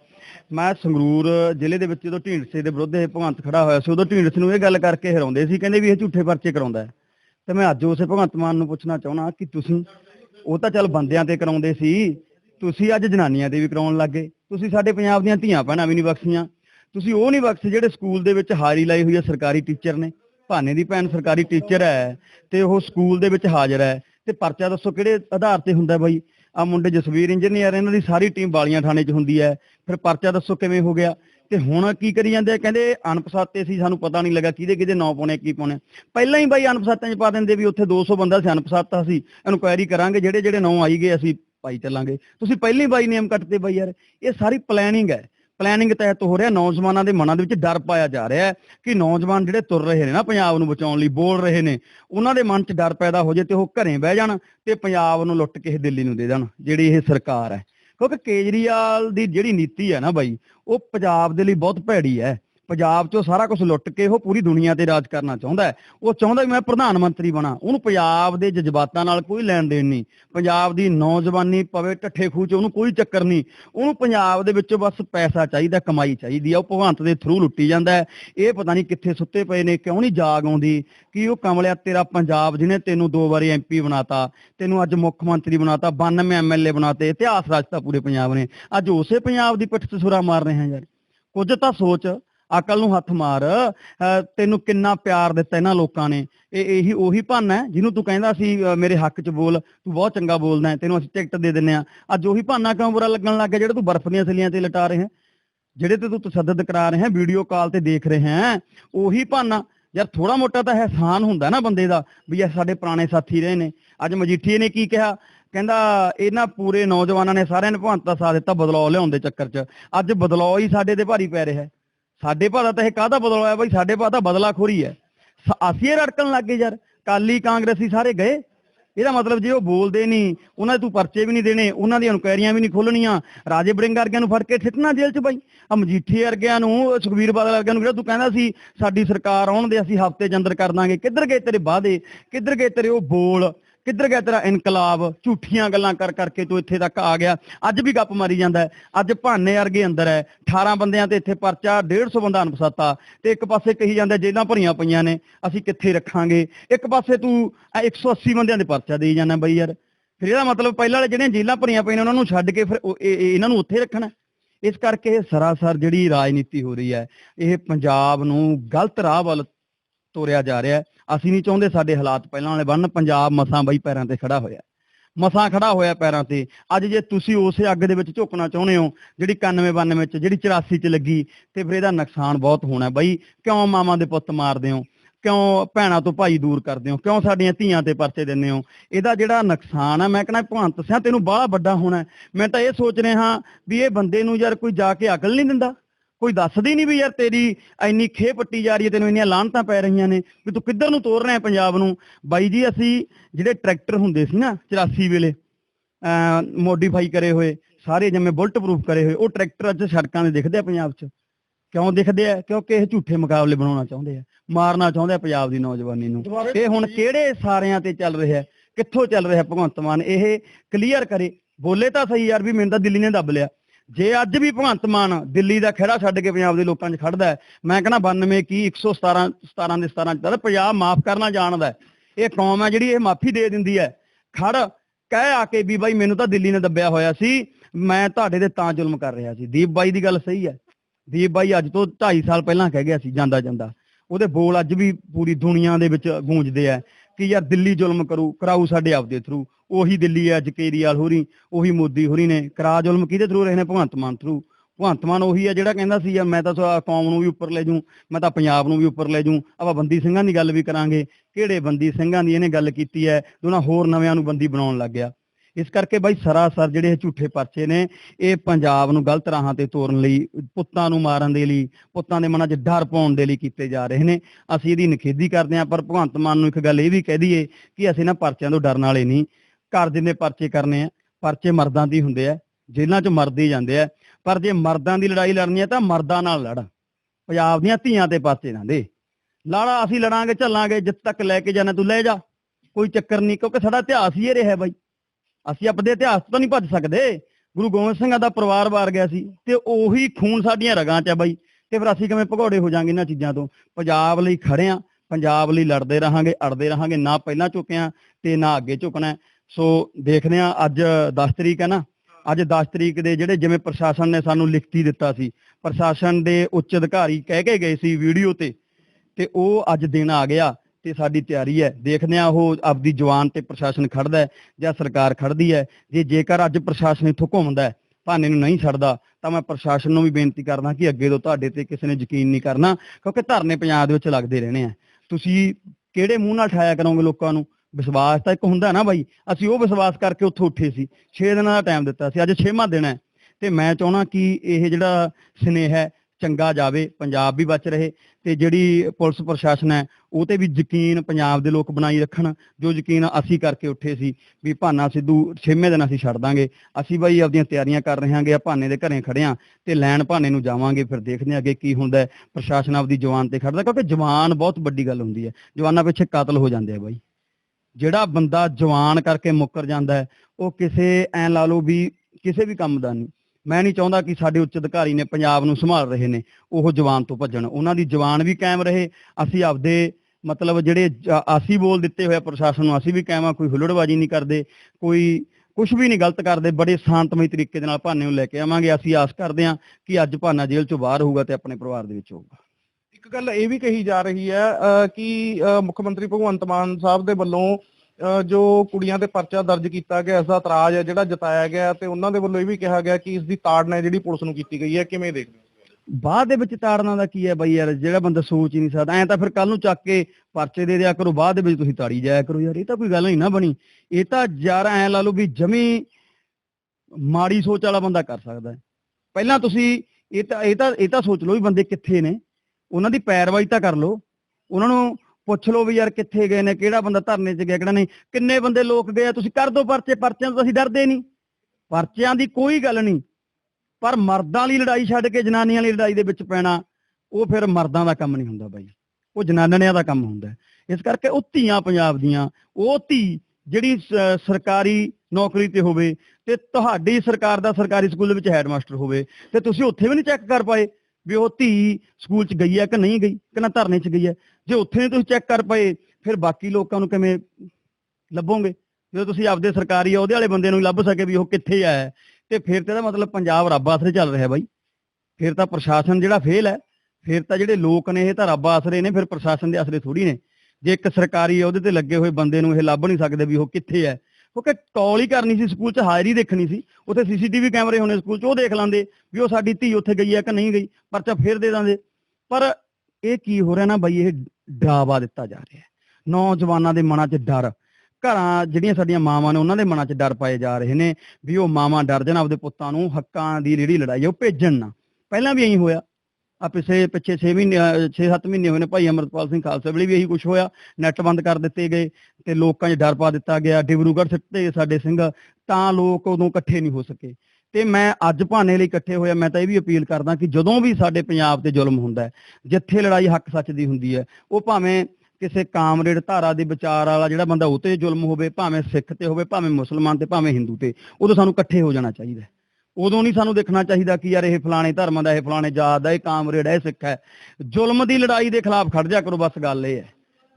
ਮੈਂ ਸੰਗਰੂਰ ਜ਼ਿਲ੍ਹੇ ਦੇ ਵਿੱਚ ਜਦੋਂ ਢੀਂਡਸੇ ਦੇ ਵਿਰੁੱਧ ਇਹ ਭਗਵੰਤ ਖੜਾ ਹੋਇਆ ਸੀ, ਉਦੋਂ ਢੀਂਡਸੇ ਨੂੰ ਇਹ ਗੱਲ ਕਰਕੇ ਹਰਾਉਂਦੇ ਸੀ, ਕਹਿੰਦੇ ਵੀ ਇਹ ਝੂਠੇ ਪਰਚੇ ਕਰਾਉਂਦਾ ਤੇ ਮੈਂ ਅੱਜ ਉਸੇ ਭਗਵੰਤ ਮਾਨ ਨੂੰ ਪੁੱਛਣਾ ਚਾਹੁੰਦਾ ਕਿ ਤੁਸੀਂ, ਉਹ ਤਾਂ ਚੱਲ ਬੰਦਿਆਂ ਤੇ ਕਰਾਉਂਦੇ ਸੀ, ਤੁਸੀਂ ਅੱਜ ਜਨਾਨੀਆਂ ਤੇ ਵੀ ਕਰਾਉਣ ਲੱਗੇ ਤੁਸੀਂ ਸਾਡੇ ਪੰਜਾਬ ਦੀਆਂ ਧੀਆਂ ਭੈਣਾਂ ਵੀ ਨਹੀਂ ਬਖਸ਼ੀਆਂ। ਤੁਸੀਂ ਉਹ ਨਹੀਂ ਬਖਸ਼ੇ ਜਿਹੜੇ ਸਕੂਲ ਦੇ ਵਿੱਚ ਹਾਜ਼ਰੀ ਲਾਈ ਹੋਈ ਹੈ ਸਰਕਾਰੀ ਟੀਚਰ ਨੇ। ਭਾਨੇ ਦੀ ਭੈਣ ਸਰਕਾਰੀ ਟੀਚਰ ਹੈ ਤੇ ਉਹ ਸਕੂਲ ਦੇ ਵਿੱਚ ਹਾਜ਼ਰ ਹੈ। ਤੇ ਪਰਚਾ ਦੱਸੋ ਕਿਹੜੇ ਆਧਾਰ ਤੇ ਹੁੰਦਾ ਬਾਈ? ਆ ਮੁੰਡੇ ਜਸਵੀਰ ਇੰਜੀਨੀਅਰ, ਇਹਨਾਂ ਦੀ ਸਾਰੀ ਟੀਮ ਬਾਲੀਆਂ ਥਾਣੇ 'ਚ ਹੁੰਦੀ ਹੈ। ਫਿਰ ਪਰਚਾ ਦੱਸੋ ਕਿਵੇਂ ਹੋ ਗਿਆ? ਤੇ ਹੁਣ ਕੀ ਕਰੀ ਜਾਂਦੇ ਆ? ਕਹਿੰਦੇ ਅਣਪਛਾਤੇ ਸੀ, ਸਾਨੂੰ ਪਤਾ ਨਹੀਂ ਲੱਗਾ ਕਿਹਦੇ ਕਿਹਦੇ ਨਾਂ ਪਾਉਣੇ, ਕੀ ਪਾਉਣੇ। ਪਹਿਲਾਂ ਹੀ ਬਾਈ ਅਣਪਛਾਤਿਆਂ 'ਚ ਪਾ ਦਿੰਦੇ ਵੀ ਉੱਥੇ 200 ਬੰਦਾ ਸੀ, ਅਣਪਛਾਤਾ ਸੀ। ਇਨਕੁਆਇਰੀ ਕਰਾਂਗੇ, ਜਿਹੜੇ ਜਿਹੜੇ ਨਾਂ ਆਈ ਗਏ, ਅਸੀਂ ਪਾਈ ਚੱਲਾਂਗੇ। ਤੁਸੀਂ ਪਹਿਲਾਂ ਹੀ ਬਾਈ ਨੇਮ ਕੱਟਦੇ ਬਾਈ ਯਾਰ। ਇਹ ਸਾਰੀ ਪਲੈਨਿੰਗ ਹੈ। ਪਲੈਨਿੰਗ ਤਹਿਤ ਹੋ ਰਿਹਾ, ਨੌਜਵਾਨਾਂ ਦੇ ਮਨਾਂ ਦੇ ਵਿੱਚ ਡਰ ਪਾਇਆ ਜਾ ਰਿਹਾ ਹੈ ਕਿ ਨੌਜਵਾਨ ਜਿਹੜੇ ਤੁਰ ਰਹੇ ਨੇ ਨਾ ਪੰਜਾਬ ਨੂੰ ਬਚਾਉਣ ਲਈ, ਬੋਲ ਰਹੇ ਨੇ, ਉਹਨਾਂ ਦੇ ਮਨ 'ਚ ਡਰ ਪੈਦਾ ਹੋ ਜੇ ਤੇ ਉਹ ਘਰੇ ਬਹਿ ਜਾਣ ਤੇ ਪੰਜਾਬ ਨੂੰ ਲੁੱਟ ਕੇ ਇਹ ਦਿੱਲੀ ਨੂੰ ਦੇ ਦੇਣ, ਜਿਹੜੀ ਇਹ ਸਰਕਾਰ ਹੈ। ਕਿਉਂਕਿ ਕੇਜਰੀਵਾਲ ਦੀ ਜਿਹੜੀ ਨੀਤੀ ਹੈ ਨਾ ਬਾਈ, ਉਹ ਪੰਜਾਬ ਦੇ ਲਈ ਬਹੁਤ ਭੈੜੀ ਹੈ। ਪੰਜਾਬ 'ਚੋਂ ਸਾਰਾ ਕੁਝ ਲੁੱਟ ਕੇ ਉਹ ਪੂਰੀ ਦੁਨੀਆ ਤੇ ਰਾਜ ਕਰਨਾ ਚਾਹੁੰਦਾ ਹੈ। ਉਹ ਚਾਹੁੰਦਾ ਵੀ ਮੈਂ ਪ੍ਰਧਾਨ ਮੰਤਰੀ ਬਣਾ। ਉਹਨੂੰ ਪੰਜਾਬ ਦੇ ਜਜ਼ਬਾਤਾਂ ਨਾਲ ਕੋਈ ਲੈਣ ਦੇਣ ਨਹੀਂ। ਪੰਜਾਬ ਦੀ ਨੌਜਵਾਨੀ ਪਵੇ ਢੱਠੇ ਖੂਚ ਉਹਨੂੰ ਕੋਈ ਚੱਕਰ ਨਹੀਂ। ਉਹਨੂੰ ਪੰਜਾਬ ਦੇ ਵਿੱਚੋਂ ਬਸ ਪੈਸਾ ਚਾਹੀਦਾ, ਕਮਾਈ ਚਾਹੀਦੀ ਆ। ਉਹ ਭਗਵੰਤ ਦੇ ਥਰੂ ਲੁੱਟੀ ਜਾਂਦਾ ਇਹ ਪਤਾ ਨਹੀਂ ਕਿੱਥੇ ਸੁੱਤੇ ਪਏ ਨੇ, ਕਿਉਂ ਨਹੀਂ ਜਾਗ ਆਉਂਦੀ। ਕਿ ਉਹ ਕਮਲਿਆ, ਤੇਰਾ ਪੰਜਾਬ ਜਿਹਨੇ ਤੈਨੂੰ ਦੋ ਵਾਰੀ ਐਮਪੀ ਬਣਾਤਾ, ਤੈਨੂੰ ਅੱਜ ਮੁੱਖ ਮੰਤਰੀ ਬਣਾਤਾ 92 ਐਮਐਲਏ ਬਣਾਤੇ, ਇਤਿਹਾਸ ਰਚਤਾ ਪੂਰੇ ਪੰਜਾਬ ਨੇ। ਅੱਜ ਉਸੇ ਪੰਜਾਬ ਦੀ ਪਿੱਠ ਤੇ ਸੁਰਾ ਮਾਰ ਰਹੇ ਆ ਯਾਰ। ਕੁਝ ਤਾਂ ਸੋਚ। ਅਕਲ ਨੂੰ ਹੱਥ ਮਾਰ, ਅਹ, ਤੈਨੂੰ ਕਿੰਨਾ ਪਿਆਰ ਦਿੱਤਾ ਇਹਨਾਂ ਲੋਕਾਂ ਨੇ। ਇਹ, ਇਹੀ, ਉਹੀ ਭਾਨਾ ਹੈ, ਜਿਹਨੂੰ ਤੂੰ ਕਹਿੰਦਾ ਸੀ ਮੇਰੇ ਹੱਕ 'ਚ ਬੋਲ, ਤੂੰ ਬਹੁਤ ਚੰਗਾ ਬੋਲਦਾ ਹੈ, ਤੈਨੂੰ ਅਸੀਂ ਟਿਕਟ ਦੇ ਦਿੰਨੇ ਆ ਅੱਜ ਉਹੀ ਭਾਨਾ ਕਿਉਂ ਬੁਰਾ ਲੱਗਣ ਲੱਗ ਗਿਆ, ਜਿਹੜਾ ਤੂੰ ਬਰਫ਼ ਦੀਆਂ ਥਲੀਆਂ ਤੇ ਲਟਾ ਰਹੇ ਜਿਹੜੇ ਤੇ ਤੂੰ ਤਸੱਦਦ ਕਰਾ ਰਹੇ ਹੈ, ਵੀਡੀਓ ਕਾਲ ਤੇ ਦੇਖ ਰਹੇ ਹੈ, ਉਹੀ ਭਾਨਾ। ਯਾਰ ਥੋੜਾ ਮੋਟਾ ਤਾਂ ਇਹਸਾਨ ਹੁੰਦਾ ਨਾ ਬੰਦੇ ਦਾ, ਵੀ ਇਹ ਸਾਡੇ ਪੁਰਾਣੇ ਸਾਥੀ ਰਹੇ ਨੇ। ਅੱਜ ਮਜੀਠੀਏ ਨੇ ਕੀ ਕਿਹਾ? ਕਹਿੰਦਾ, ਇਹਨਾਂ ਪੂਰੇ ਨੌਜਵਾਨਾਂ ਨੇ ਸਾਰਿਆਂ ਨੇ ਭਗਵੰਤ ਦਾ ਸਾਥ ਦਿੱਤਾ ਬਦਲਾਅ ਲਿਆਉਣ ਦੇ ਚੱਕਰ 'ਚ। ਅੱਜ ਬਦਲਾਅ ਹੀ ਸਾਡੇ ਤੇ ਭਾਰੀ ਪੈ ਰਿਹਾ ਹੈ। ਸਾਡੇ ਭਾਅ ਦਾ ਤਾਂ ਇਹ ਕਾਹਦਾ ਬਦਲਾਅ ਹੈ ਬਈ? ਸਾਡੇ ਭਾਅ ਦਾ ਬਦਲਾਖੋਰੀ ਹੈ। ਅਸੀਂ ਇਹ ਰੜਕਣ ਲੱਗ ਗਏ ਯਾਰ। ਕਾਲੀ ਕਾਂਗਰਸੀ ਸਾਰੇ ਗਏ। ਇਹਦਾ ਮਤਲਬ ਜੇ ਉਹ ਬੋਲਦੇ ਨਹੀਂ, ਉਹਨਾਂ ਦੇ ਤੂੰ ਪਰਚੇ ਵੀ ਨਹੀਂ ਦੇਣੇ, ਉਹਨਾਂ ਦੀਆਂ ਇਨਕੁਆਇਰੀਆਂ ਵੀ ਨਹੀਂ ਖੋਲਣੀਆਂ ਰਾਜੇ ਬੜਿੰਗ ਵਰਗਿਆਂ ਨੂੰ ਫੜ ਕੇ ਠਿੱਟਣਾ ਜੇਲ੍ਹ 'ਚ ਬਾਈ। ਆ ਮਜੀਠੀ ਵਰਗਿਆਂ ਨੂੰ ਸੁਖਵੀਰ ਬਾਦਲ ਵਰਗਿਆਂ ਨੂੰ ਜਿਹੜਾ ਤੂੰ ਕਹਿੰਦਾ ਸੀ, ਸਾਡੀ ਸਰਕਾਰ ਆਉਣ ਦੇ ਅਸੀਂ ਹਫ਼ਤੇ 'ਚ ਅੰਦਰ ਕਰ ਦਾਂਗੇ। ਕਿੱਧਰ ਗਏ ਤੇਰੇ ਵਾਅਦੇ? ਕਿੱਧਰ ਗਏ ਤੇਰੇ ਉਹ ਬੋਲ? ਕਿੱਧਰ ਗਿਆ ਤੇਰਾ ਇਨਕਲਾਬ? ਝੂਠੀਆਂ ਗੱਲਾਂ ਕਰ ਕਰਕੇ ਤੂੰ ਇੱਥੇ ਤੱਕ ਆ ਗਿਆ। ਅੱਜ ਵੀ ਗੱਪ ਮਾਰੀ ਜਾਂਦਾ ਅੱਜ ਭਾਨੇ ਵਰਗੇ ਅੰਦਰ ਹੈ। 18 ਬੰਦਿਆਂ ਤੇ ਇੱਥੇ ਪਰਚਾ 150 ਬੰਦਾ ਅਨਪਸਤਾ ਤੇ ਇੱਕ ਪਾਸੇ ਕਹੀ ਜਾਂਦਾ ਜੇਲਾਂ ਭਰੀਆਂ ਪਈਆਂ ਨੇ, ਅਸੀਂ ਕਿੱਥੇ ਰੱਖਾਂਗੇ? ਇੱਕ ਪਾਸੇ ਤੂੰ ਆਹ 180 ਬੰਦਿਆਂ ਦੇ ਪਰਚਾ ਦੇਈ ਜਾਂਦਾ ਬਈ ਯਾਰ। ਫਿਰ ਇਹਦਾ ਮਤਲਬ ਪਹਿਲਾਂ ਵਾਲੇ ਜਿਹੜੀਆਂ ਜੇਲਾਂ ਭਰੀਆਂ ਪਈਆਂ ਉਹਨਾਂ ਨੂੰ ਛੱਡ ਕੇ ਫਿਰ ਇਹਨਾਂ ਨੂੰ ਉੱਥੇ ਰੱਖਣਾ ਇਸ ਕਰਕੇ ਇਹ ਸਰਾਸਰ ਜਿਹੜੀ ਰਾਜਨੀਤੀ ਹੋ ਰਹੀ ਹੈ, ਇਹ ਪੰਜਾਬ ਨੂੰ ਗਲਤ ਰਾਹ ਵੱਲ ਤੋਰਿਆ ਜਾ ਰਿਹਾ ਹੈ। ਅਸੀਂ ਨਹੀਂ ਚਾਹੁੰਦੇ ਸਾਡੇ ਹਾਲਾਤ ਪਹਿਲਾਂ ਵਾਲੇ ਬਣਨ, ਪੰਜਾਬ ਮਸਾਂ ਬਈ ਪੈਰਾਂ ਤੇ ਖੜਾ ਹੋਇਆ। ਮਸਾਂ ਖੜਾ ਹੋਇਆ ਪੈਰਾਂ ਤੇ। ਅੱਜ ਜੇ ਤੁਸੀਂ ਉਸੇ ਅੱਗ ਦੇ ਵਿੱਚ ਝੁਕਣਾ ਚਾਹੁੰਦੇ ਹੋ, ਜਿਹੜੀ 91 92 ਚ ਜਿਹੜੀ 84 ਚ ਲੱਗੀ, ਤੇ ਫਿਰ ਇਹਦਾ ਨੁਕਸਾਨ ਬਹੁਤ ਹੋਣਾ। ਬਈ ਕਿਉਂ ਮਾਵਾਂ ਦੇ ਪੁੱਤ ਮਾਰਦੇ ਹੋ? ਕਿਉਂ ਭੈਣਾਂ ਤੋਂ ਭਾਈ ਦੂਰ ਕਰਦੇ ਹੋ? ਕਿਉਂ ਸਾਡੀਆਂ ਧੀਆਂ ਤੇ ਪਰਚੇ ਦਿੰਦੇ ਹੋ? ਇਹਦਾ ਜਿਹੜਾ ਨੁਕਸਾਨ ਆ, ਮੈਂ ਕਹਿੰਦਾ ਭਗਵੰਤ ਸਿੰਘ ਤੈਨੂੰ ਬਾਹਲਾ ਵੱਡਾ ਹੋਣਾ। ਮੈਂ ਤਾਂ ਇਹ ਸੋਚ ਰਿਹਾ ਵੀ ਇਹ ਬੰਦੇ ਨੂੰ ਯਾਰ ਕੋਈ ਜਾ ਕੇ ਅਕਲ ਨਹੀਂ ਦਿੰਦਾ। ਕੋਈ ਦੱਸਦੀ ਨਹੀਂ ਵੀ ਯਾਰ ਤੇਰੀ ਇੰਨੀ ਖੇ ਪੱਟੀ ਜਾ ਰਹੀ ਹੈ ਤੈਨੂੰ ਇੰਨੀਆਂ ਲਾਹਨਤਾਂ ਪੈ ਰਹੀਆਂ ਨੇ ਵੀ ਤੂੰ ਕਿੱਧਰ ਨੂੰ ਤੋਰ ਰਿਹਾ ਪੰਜਾਬ ਨੂੰ? ਬਾਈ ਜੀ ਅਸੀਂ ਜਿਹੜੇ ਟਰੈਕਟਰ ਹੁੰਦੇ ਸੀ ਨਾ 84 ਵੇਲੇ ਮੋਡੀਫਾਈ ਕਰੇ ਹੋਏ ਸਾਰੇ ਜਿਵੇਂ ਬੁਲਟ ਪ੍ਰੂਫ ਕਰੇ ਹੋਏ ਉਹ ਟਰੈਕਟਰ ਅੱਜ ਸੜਕਾਂ 'ਤੇ ਦਿਖਦੇ ਆ ਪੰਜਾਬ 'ਚ। ਕਿਉਂ ਦਿਖਦੇ ਆ? ਕਿਉਂਕਿ ਇਹ ਝੂਠੇ ਮੁਕਾਬਲੇ ਬਣਾਉਣਾ ਚਾਹੁੰਦੇ ਆ ਮਾਰਨਾ ਚਾਹੁੰਦੇ ਆ ਪੰਜਾਬ ਦੀ ਨੌਜਵਾਨੀ ਨੂੰ। ਇਹ ਹੁਣ ਕਿਹੜੇ ਸਾਰਿਆਂ ਤੇ ਚੱਲ ਰਿਹਾ? ਕਿੱਥੋਂ ਚੱਲ ਰਿਹਾ ਭਗਵੰਤ ਮਾਨ? ਇਹ ਕਲੀਅਰ ਕਰੇ। ਬੋਲੇ ਤਾਂ ਸਹੀ ਯਾਰ ਵੀ ਮੈਨੂੰ ਤਾਂ ਦਿੱਲੀ ਨੇ ਦੱਬ ਲਿਆ। ਜੇ ਅੱਜ ਵੀ ਭਗਵੰਤ ਮਾਨ ਦਿੱਲੀ ਦਾ ਖੜਾ ਛੱਡ ਕੇ ਪੰਜਾਬ ਦੇ ਲੋਕਾਂ 'ਚ ਖੜਦਾ ਹੈ, ਮੈਂ ਕਹਿੰਦਾ 92 ਕੀ 117 17 ਦੇ 17 ਚ ਤਾਂ ਪੰਜਾਬ ਮਾਫ ਕਰਨਾ ਜਾਣਦਾ ਇਹ ਕੌਮ ਹੈ ਜਿਹੜੀ ਇਹ ਮਾਫੀ ਦੇ ਦਿੰਦੀ ਹੈ। ਖੜ, ਕਹਿ ਆ ਕੇ ਵੀ ਬਾਈ ਮੈਨੂੰ ਤਾਂ ਦਿੱਲੀ ਨੇ ਦੱਬਿਆ ਹੋਇਆ ਸੀ, ਮੈਂ ਤੁਹਾਡੇ ਤੇ ਤਾਂ ਜ਼ੁਲਮ ਕਰ ਰਿਹਾ ਸੀ। ਦੀਪ ਬਾਈ ਦੀ ਗੱਲ ਸਹੀ ਹੈ। ਦੀਪ ਬਾਈ ਅੱਜ ਤੋਂ 2.5 ਸਾਲ ਪਹਿਲਾਂ ਕਹਿ ਗਿਆ ਸੀ, ਜਾਂਦਾ ਜਾਂਦਾ। ਉਹਦੇ ਬੋਲ ਅੱਜ ਵੀ ਪੂਰੀ ਦੁਨੀਆ ਦੇ ਵਿੱਚ ਗੂੰਜਦੇ ਆ। ਕਿ ਯਾਰ ਦਿੱਲੀ ਜ਼ੁਲਮ ਕਰੂ, ਕਰਾਊ ਸਾਡੇ ਆਪਦੇ ਥਰੂ ਉਹੀ ਦਿੱਲੀ ਹੈ, ਅੱਜ ਕੇਰੀਵਾਲ ਹੋਰੀ, ਉਹੀ ਮੋਦੀ ਹੋਰੀ ਨੇ। ਕਰਾ ਜ਼ੁਲਮ ਕਿਹਦੇ ਥਰੂ ਰਹੇ ਨੇ? ਭਗਵੰਤ ਮਾਨ ਥਰੂ ਭਗਵੰਤ ਮਾਨ ਉਹੀ ਹੈ ਜਿਹੜਾ ਕਹਿੰਦਾ ਸੀ, ਯਾਰ ਮੈਂ ਤਾਂ ਕੌਮ ਨੂੰ ਵੀ ਉੱਪਰ ਲੈ ਜੂ ਮੈਂ ਤਾਂ ਪੰਜਾਬ ਨੂੰ ਵੀ ਉੱਪਰ ਲੈ ਜੂ ਆਪਾਂ ਬੰਦੀ ਸਿੰਘਾਂ ਦੀ ਗੱਲ ਵੀ ਕਰਾਂਗੇ। ਕਿਹੜੇ ਬੰਦੀ ਸਿੰਘਾਂ ਦੀ ਇਹਨੇ ਗੱਲ ਕੀਤੀ ਹੈ? ਤੇ ਉਹਨਾਂ ਹੋਰ ਨਵਿਆਂ ਨੂੰ ਬੰਦੀ ਬਣਾਉਣ ਲੱਗ ਗਿਆ। ਇਸ ਕਰਕੇ ਬਾਈ ਸਰਾਸਰ ਜਿਹੜੇ ਇਹ ਝੂਠੇ ਪਰਚੇ ਨੇ, ਇਹ ਪੰਜਾਬ ਨੂੰ ਗਲਤ ਰਾਹਾਂ ਤੇ ਤੋਰਨ ਲਈ, ਪੁੱਤਾਂ ਨੂੰ ਮਾਰਨ ਦੇ ਲਈ, ਪੁੱਤਾਂ ਦੇ ਮਨਾਂ 'ਚ ਡਰ ਪਾਉਣ ਦੇ ਲਈ ਕੀਤੇ ਜਾ ਰਹੇ ਨੇ। ਅਸੀਂ ਇਹਦੀ ਨਿਖੇਧੀ ਕਰਦੇ ਹਾਂ, ਪਰ ਭਗਵੰਤ ਮਾਨ ਨੂੰ ਇੱਕ ਗੱਲ ਇਹ ਵੀ ਕਹਿ ਦਈਏ ਕਿ ਅਸੀਂ ਨਾ ਪਰਚਿਆਂ ਤੋਂ ਡਰਨ ਵਾਲੇ ਨਹੀਂ। ਘਰ ਜਿੰਨੇ ਪਰਚੇ ਕਰਨੇ ਆ, ਪਰਚੇ ਮਰਦਾਂ ਦੀ ਹੁੰਦੇ ਆ, ਜੇਲ੍ਹਾਂ 'ਚ ਮਰਦੇ ਜਾਂਦੇ ਆ। ਪਰ ਜੇ ਮਰਦਾਂ ਦੀ ਲੜਾਈ ਲੜਨੀ ਹੈ ਤਾਂ ਮਰਦਾਂ ਨਾਲ ਲੜ। ਪੰਜਾਬ ਦੀਆਂ ਧੀਆਂ ਤੇ ਪਰਚੇ ਨਾ ਦੇ। ਲਾੜਾ ਅਸੀਂ ਲੜਾਂਗੇ ਚੱਲਾਂਗੇ ਜਿੱਤ ਤੱਕ ਲੈ ਕੇ ਜਾਣਾ ਤੂੰ ਲੈ ਜਾ। ਕੋਈ ਚੱਕਰ ਨਹੀਂ, ਕਿਉਂਕਿ ਸਾਡਾ ਇਤਿਹਾਸ ਹੀ ਇਹ ਰਿਹਾ ਬਾਈ। ਅਸੀਂ ਆਪਣੇ ਇਤਿਹਾਸ ਤੋਂ ਨਹੀਂ ਭੱਜ ਸਕਦੇ। ਗੁਰੂ ਗੋਬਿੰਦ ਸਿੰਘ ਦਾ ਪਰਿਵਾਰ ਵਾਰ ਗਿਆ ਸੀ ਤੇ ਉਹੀ ਖੂਨ ਸਾਡੀਆਂ ਰਗਾਂ 'ਚ ਆ ਬਾਈ। ਤੇ ਫਿਰ ਅਸੀਂ ਕਿਵੇਂ ਭਗੌੜੇ ਹੋ ਜਾਾਂਗੇ ਇਹਨਾਂ ਚੀਜ਼ਾਂ ਤੋਂ? ਪੰਜਾਬ ਲਈ ਖੜੇ ਆ, ਪੰਜਾਬ ਲਈ ਲੜਦੇ ਰਹਾਂਗੇ, ਅੜਦੇ ਰਹਾਂਗੇ, ਨਾ ਪਹਿਲਾਂ ਝੁਕਿਆ ਤੇ ਨਾ ਅੱਗੇ ਝੁਕਣਾ। ਸੋ ਦੇਖਦੇ ਆ ਅੱਜ 10 ਤਰੀਕ ਹੈ ਨਾ? ਅੱਜ 10 ਤਰੀਕ ਦੇ ਜਿਹੜੇ ਜਿਵੇਂ ਪ੍ਰਸ਼ਾਸਨ ਨੇ ਸਾਨੂੰ ਲਿਖਤੀ ਦਿੱਤਾ ਸੀ, ਪ੍ਰਸ਼ਾਸਨ ਦੇ ਉੱਚ ਅਧਿਕਾਰੀ ਕਹਿ ਕੇ ਗਏ ਸੀ ਵੀਡੀਓ ਤੇ ਤੇ ਉਹ ਅੱਜ ਦਿਨ ਆ ਗਿਆ। ਤੇ ਸਾਡੀ ਤਿਆਰੀ ਹੈ। ਦੇਖਦੇ ਆ ਉਹ ਆਪਦੀ ਜਵਾਨ ਤੇ ਪ੍ਰਸ਼ਾਸਨ ਖੜਦਾ ਹੈ ਜਾਂ ਸਰਕਾਰ ਖੜਦੀ ਹੈ। ਜੇ ਜੇਕਰ ਅੱਜ ਪ੍ਰਸ਼ਾਸਨ ਇੱਥੋਂ ਘੁੰਮਦਾ ਭਾਨੇ ਨੂੰ ਨਹੀਂ ਛੱਡਦਾ, ਤਾਂ ਮੈਂ ਪ੍ਰਸ਼ਾਸਨ ਨੂੰ ਵੀ ਬੇਨਤੀ ਕਰਦਾ ਕਿ ਅੱਗੇ ਤੋਂ ਤੁਹਾਡੇ ਤੇ ਕਿਸੇ ਨੇ ਯਕੀਨ ਨਹੀਂ ਕਰਨਾ, ਕਿਉਂਕਿ ਧਰਨੇ ਪੰਜਾਬ ਦੇ ਵਿੱਚ ਲੱਗਦੇ ਰਹਿਣੇ ਆ। ਤੁਸੀਂ ਕਿਹੜੇ ਮੂੰਹ ਨਾਲ ਠਾਇਆ ਕਰੋਗੇ ਲੋਕਾਂ ਨੂੰ? ਵਿਸ਼ਵਾਸ ਤਾਂ ਇੱਕ ਹੁੰਦਾ ਨਾ ਬਾਈ, ਅਸੀਂ ਉਹ ਵਿਸ਼ਵਾਸ ਕਰਕੇ ਉੱਥੋਂ ਉੱਠੇ ਸੀ। 6 ਦਿਨਾਂ ਦਾ ਟਾਈਮ ਦਿੱਤਾ ਸੀ, ਅੱਜ 6ਵਾਂ ਦਿਨ ਹੈ। ਤੇ ਮੈਂ ਚਾਹਣਾ ਕਿ ਇਹ ਜਿਹੜਾ ਸਨੇਹ ਹੈ, ਚੰਗਾ ਜਾਵੇ, ਪੰਜਾਬ ਵੀ ਬਚ ਰਹੇ ਤੇ ਜਿਹੜੀ ਪੁਲਿਸ ਪ੍ਰਸ਼ਾਸਨ ਹੈ ਉਹ ਤੇ ਵੀ ਯਕੀਨ ਪੰਜਾਬ ਦੇ ਲੋਕ ਬਣਾਈ ਰੱਖਣ, ਜੋ ਯਕੀਨ ਅਸੀਂ ਕਰਕੇ ਉੱਠੇ ਸੀ ਵੀ ਭਾਨਾ ਸਿੱਧੂ ਛੇਵੇਂ ਦਿਨ ਅਸੀਂ ਛੱਡ ਦਾਂਗੇ। ਅਸੀਂ ਬਾਈ ਆਪਦੀਆਂ ਤਿਆਰੀਆਂ ਕਰ ਰਹੇ ਹਾਂਗੇ, ਆ ਭਾਨੇ ਦੇ ਘਰੇ ਖੜਿਆਂ ਤੇ ਲੈਣ ਭਾਨੇ ਨੂੰ ਜਾਵਾਂਗੇ, ਫਿਰ ਦੇਖਦੇ ਹਾਂ ਅੱਗੇ ਕੀ ਹੁੰਦਾ ਪ੍ਰਸ਼ਾਸਨ ਆਪਦੀ ਜਵਾਨ ਤੇ ਖੜਦਾ ਕਿਉਂਕਿ ਜਵਾਨ ਬਹੁਤ ਵੱਡੀ ਗੱਲ ਹੁੰਦੀ ਹੈ। ਜਵਾਨਾਂ ਪਿੱਛੇ ਕਤਲ ਹੋ ਜਾਂਦੇ ਆ ਬਾਈ। ਜਿਹੜਾ ਬੰਦਾ ਜਵਾਨ ਕਰਕੇ ਮੁੱਕਰ ਜਾਂਦਾ ਉਹ ਕਿਸੇ, ਐ ਲਾ ਲਓ ਵੀ ਕਿਸੇ ਵੀ ਕੰਮ ਦਾ ਨਹੀਂ। ਮੈਂ ਨਹੀਂ ਚਾਹੁੰਦਾ ਕਿ ਸਾਡੇ ਉੱਚ ਅਧਿਕਾਰੀ ਨੇ ਪੰਜਾਬ ਨੂੰ ਸੰਭਾਲ ਰਹੇ ਨੇ, ਉਹ ਜਵਾਨ ਤੋਂ ਭੱਜਣ। ਉਹਨਾਂ ਦੀ ਜਵਾਨ ਵੀ ਕਾਇਮ ਰਹੇ, ਅਸੀਂ ਆਪਦੇ ਮਤਲਬ ਜਿਹੜੇ ਜ- ਅਸੀਂ ਬੋਲ ਦਿੱਤੇ ਹੋਏ ਆ ਪ੍ਰਸ਼ਾਸਨ ਨੂੰ ਅਸੀਂ ਵੀ ਕਾਇਮ ਕੋਈ ਹੁੱਲੜਬਾਜੀ ਨਹੀਂ ਕਰਦੇ ਕੋਈ ਕੁਝ ਵੀ ਨਹੀਂ ਗਲਤ ਕਰਦੇ ਬੜੇ ਸ਼ਾਂਤਮਈ ਤਰੀਕੇ ਦੇ ਨਾਲ ਭਾਨੇ ਨੂੰ ਲੈ ਕੇ ਆਵਾਂਗੇ। ਅਸੀਂ ਆਸ ਕਰਦੇ ਹਾਂ ਕਿ ਅੱਜ ਭਾਨਾ ਜੇਲ੍ਹ ਚੋਂ ਬਾਹਰ ਹੋਊਗਾ ਤੇ ਆਪਣੇ ਪਰਿਵਾਰ ਦੇ ਵਿੱਚ ਹੋਊਗਾ। ਇੱਕ ਗੱਲ ਇਹ ਵੀ ਕਹੀ ਜਾ ਰਹੀ ਹੈ ਅਹ, ਕਿ ਮੁੱਖ ਮੰਤਰੀ ਭਗਵੰਤ ਮਾਨ ਸਾਹਿਬ ਦੇ ਵੱਲੋਂ ਅਹ, ਜੋ ਕੁੜੀਆਂ ਤੇ ਪਰਚਾ ਦਰਜ ਕੀਤਾ ਗਿਆ ਇਸ ਦਾ ਇਤਰਾਜ਼ ਹੈ ਜਿਹੜਾ ਜਤਾਇਆ ਗਿਆ ਤੇ ਉਹਨਾਂ ਦੇ ਵੱਲੋਂ ਇਹ ਵੀ ਕਿਹਾ ਗਿਆ ਕਿ ਇਸ ਦੀ ਤਾੜਨਾ ਜਿਹੜੀ ਪੁਲਿਸ ਨੂੰ ਕੀਤੀ ਗਈ ਹੈ ਕਿਵੇਂ ਦੇਖਦੇ ਬਾਅਦ ਦੇ ਵਿੱਚ ਤਾੜਨਾ ਦਾ ਕੀ ਹੈ ਬਈ ਯਾਰ, ਜਿਹੜਾ ਬੰਦਾ ਸੋਚ ਹੀ ਨਹੀਂ ਸਕਦਾ, ਐਂ ਤਾਂ ਫਿਰ ਕੱਲ ਨੂੰ ਚੱਕ ਕੇ ਪਰਚੇ ਦੇ ਦਿਆ ਕਰੋ, ਬਾਅਦ ਦੇ ਵਿੱਚ ਤੁਸੀਂ ਤਾੜੀ ਜਾਇਆ ਕਰੋ ਯਾਰ, ਇਹ ਤਾਂ ਕੋਈ ਗੱਲ ਨਹੀਂ ਨਾ ਬਣੀ। ਇਹ ਤਾਂ ਯਾਰ ਐਂ ਲਾ ਲਓ ਵੀ ਜਮੀ ਮਾੜੀ ਸੋਚ ਵਾਲਾ ਬੰਦਾ ਕਰ ਸਕਦਾ ਹੈ। ਪਹਿਲਾਂ ਤੁਸੀਂ ਇਹ ਤਾਂ ਇਹ ਤਾਂ ਇਹ ਤਾਂ ਸੋਚ ਲਓ ਵੀ ਬੰਦੇ ਕਿੱਥੇ ਨੇ, ਉਹਨਾਂ ਦੀ ਪੈਰਵਾਈ ਤਾਂ ਕਰ ਲਓ। ਉਹਨਾਂ ਨੂੰ ਪੁੱਛ ਲਓ ਵੀ ਯਾਰ ਕਿੱਥੇ ਗਏ ਨੇ, ਕਿਹੜਾ ਬੰਦਾ ਧਰਨੇ 'ਚ ਗਿਆ, ਕਿਹੜਾ ਨਹੀਂ। ਕਿੰਨੇ ਬੰਦੇ ਲੋਕ ਗਏ ਆ, ਤੁਸੀਂ ਕਰ ਦਿਓ ਪਰਚੇ, ਪਰਚਿਆਂ ਤੋਂ ਅਸੀਂ ਡਰਦੇ ਨਹੀਂ। ਪਰਚਿਆਂ ਦੀ ਕੋਈ ਗੱਲ ਨਹੀਂ। ਪਰ ਮਰਦਾਂ ਵਾਲੀ ਲੜਾਈ ਛੱਡ ਕੇ ਜਨਾਨੀਆਂ ਵਾਲੀ ਲੜਾਈ ਦੇ ਵਿੱਚ ਪੈਣਾ, ਉਹ ਫਿਰ ਮਰਦਾਂ ਦਾ ਕੰਮ ਨਹੀਂ ਹੁੰਦਾ ਬਾਈ। ਉਹ ਜਨਾਨਣਿਆਂ ਦਾ ਕੰਮ ਹੁੰਦਾ ਇਸ ਕਰਕੇ ਉਹ ਧੀਆਂ ਪੰਜਾਬ ਦੀਆਂ, ਉਹ ਧੀ ਜਿਹੜੀ ਸਰਕਾਰੀ ਨੌਕਰੀ ਤੇ ਹੋਵੇ ਤੇ ਤੁਹਾਡੀ ਸਰਕਾਰ ਦਾ ਸਰਕਾਰੀ ਸਕੂਲ ਦੇ ਵਿੱਚ ਹੈਡਮਾਸਟਰ ਹੋਵੇ ਤੇ ਤੁਸੀਂ ਉੱਥੇ ਵੀ ਨਹੀਂ ਚੈੱਕ ਕਰ ਪਾਏ ਵੀ ਉਹ ਧੀ ਸਕੂਲ 'ਚ ਗਈ ਹੈ ਕਿ ਨਹੀਂ ਗਈ, ਕਿ ਨਾ ਧਰਨੇ 'ਚ ਗਈ ਹੈ। ਜੇ ਉੱਥੇ ਨਹੀਂ ਤੁਸੀਂ ਚੈੱਕ ਕਰ ਪਏ, ਫਿਰ ਬਾਕੀ ਲੋਕਾਂ ਨੂੰ ਕਿਵੇਂ ਲੱਭੋਗੇ? ਜਦੋਂ ਤੁਸੀਂ ਆਪਦੇ ਸਰਕਾਰੀ ਉਹਦੇ ਵਾਲੇ ਬੰਦੇ ਨੂੰ ਲੱਭ ਸਕੇ ਵੀ ਉਹ ਕਿੱਥੇ ਆਇਆ ਤੇ ਫਿਰ ਤਾਂ ਇਹਦਾ ਮਤਲਬ ਪੰਜਾਬ ਰੱਬ ਆਸਰੇ ਚੱਲ ਰਿਹਾ ਬਾਈ। ਫਿਰ ਤਾਂ ਪ੍ਰਸ਼ਾਸਨ ਜਿਹੜਾ ਫੇਲ ਹੈ, ਫਿਰ ਤਾਂ ਜਿਹੜੇ ਲੋਕ ਨੇ ਇਹ ਤਾਂ ਰੱਬ ਆਸਰੇ ਨੇ, ਫਿਰ ਪ੍ਰਸ਼ਾਸਨ ਦੇ ਆਸਰੇ ਥੋੜੀ ਨੇ। ਜੇ ਇੱਕ ਸਰਕਾਰੀ ਉਹਦੇ ਤੇ ਲੱਗੇ ਹੋਏ ਬੰਦੇ ਨੂੰ ਇਹ ਲੱਭ ਨਹੀਂ ਸਕਦੇ ਵੀ ਉਹ ਕਿੱਥੇ ਹੈ, ਕਿਉਂਕਿ ਕਾਲ ਹੀ ਕਰਨੀ ਸੀ ਸਕੂਲ 'ਚ, ਹਾਜ਼ਰੀ ਦੇਖਣੀ ਸੀ। ਉੱਥੇ ਸੀਸੀਟੀਵੀ ਕੈਮਰੇ ਹੋਣੇ ਸਕੂਲ 'ਚ, ਉਹ ਦੇਖ ਲਾਂਦੇ ਵੀ ਉਹ ਸਾਡੀ ਧੀ ਉੱਥੇ ਗਈ ਹੈ ਕਿ ਨਹੀਂ ਗਈ, ਪਰਚਾ ਫੇਰ ਦੇ ਦਾਂਦੇ ਪਰ ਇਹ ਕੀ ਹੋ ਰਿਹਾ ਨਾ ਬਾਈ, ਇਹ ਡਰਾਵਾ ਦਿੱਤਾ ਜਾ ਰਿਹਾ ਨੌਜਵਾਨਾਂ ਦੇ ਮਨਾਂ 'ਚ ਡਰ ਘਰਾਂ ਜਿਹੜੀਆਂ ਸਾਡੀਆਂ ਮਾਵਾਂ ਨੇ ਉਹਨਾਂ ਦੇ ਮਨਾਂ 'ਚ ਡਰ ਪਾਏ ਜਾ ਰਹੇ ਨੇ ਵੀ ਉਹ ਮਾਵਾਂ ਡਰ ਜਾਣ, ਆਪਦੇ ਪੁੱਤਾਂ ਨੂੰ ਹੱਕਾਂ ਦੀ ਜਿਹੜੀ ਲੜਾਈ ਉਹ ਭੇਜਣ ਨਾ। ਪਹਿਲਾਂ ਵੀ ਇਹੀ ਹੋਇਆ। ਆ ਪਿਛੇ, ਪਿੱਛੇ 6 ਮਹੀਨੇ 6-7 ਮਹੀਨੇ ਹੋਏ ਨੇ ਭਾਈ ਅਮਰਪਾਲ ਸਿੰਘ ਖਾਲਸਾ ਵੇਲੇ ਵੀ ਇਹੀ ਕੁਝ ਹੋਇਆ। ਨੈਟ ਬੰਦ ਕਰ ਦਿੱਤੇ ਗਏ ਤੇ ਲੋਕਾਂ 'ਚ ਡਰ ਪਾ ਦਿੱਤਾ ਗਿਆ। ਡਿਬਰੂਗੜ੍ਹ ਸਿੱਟੇ ਸਾਡੇ ਸਿੰਘ, ਤਾਂ ਲੋਕ ਉਦੋਂ ਇਕੱਠੇ ਨਹੀਂ ਹੋ ਸਕੇ। ਤੇ ਮੈਂ ਅੱਜ ਭਾਣੇ ਲਈ ਇਕੱਠੇ ਹੋਇਆ, ਮੈਂ ਤਾਂ ਇਹ ਵੀ ਅਪੀਲ ਕਰਦਾ ਕਿ ਜਦੋਂ ਵੀ ਸਾਡੇ ਪੰਜਾਬ ਤੇ ਜ਼ੁਲਮ ਹੁੰਦਾ ਹੈ, ਜਿੱਥੇ ਲੜਾਈ ਹੱਕ ਸੱਚ ਦੀ ਹੁੰਦੀ ਹੈ, ਉਹ ਭਾਵੇਂ ਕਿਸੇ ਕਾਮਰੇਡ ਧਾਰਾ ਦੇ ਵਿਚਾਰ ਵਾਲਾ ਜਿਹੜਾ ਬੰਦਾ ਉਹ ਤੇ ਜ਼ੁਲਮ ਹੋਵੇ, ਭਾਵੇਂ ਸਿੱਖ ਤੇ ਹੋਵੇ, ਭਾਵੇਂ ਮੁਸਲਮਾਨ ਤੇ, ਭਾਵੇਂ ਹਿੰਦੂ ਤੇ ਉਦੋਂ ਸਾਨੂੰ ਇਕੱਠੇ ਹੋ ਜਾਣਾ ਚਾਹੀਦਾ ਉਦੋਂ ਨਹੀਂ ਸਾਨੂੰ ਦੇਖਣਾ ਚਾਹੀਦਾ ਕਿ ਯਾਰ ਇਹ ਫਲਾਣੇ ਧਰਮ ਦਾ, ਇਹ ਫਲਾਣੇ ਜਾਤ ਦਾ, ਇਹ ਕਾਮਰੇਡ ਹੈ, ਇਹ ਸਿੱਖ ਹੈ। ਜ਼ੁਲਮ ਦੀ ਲੜਾਈ ਦੇ ਖਿਲਾਫ ਖੜ ਜਾ ਕਰੋ, ਬਸ ਗੱਲ ਇਹ ਹੈ।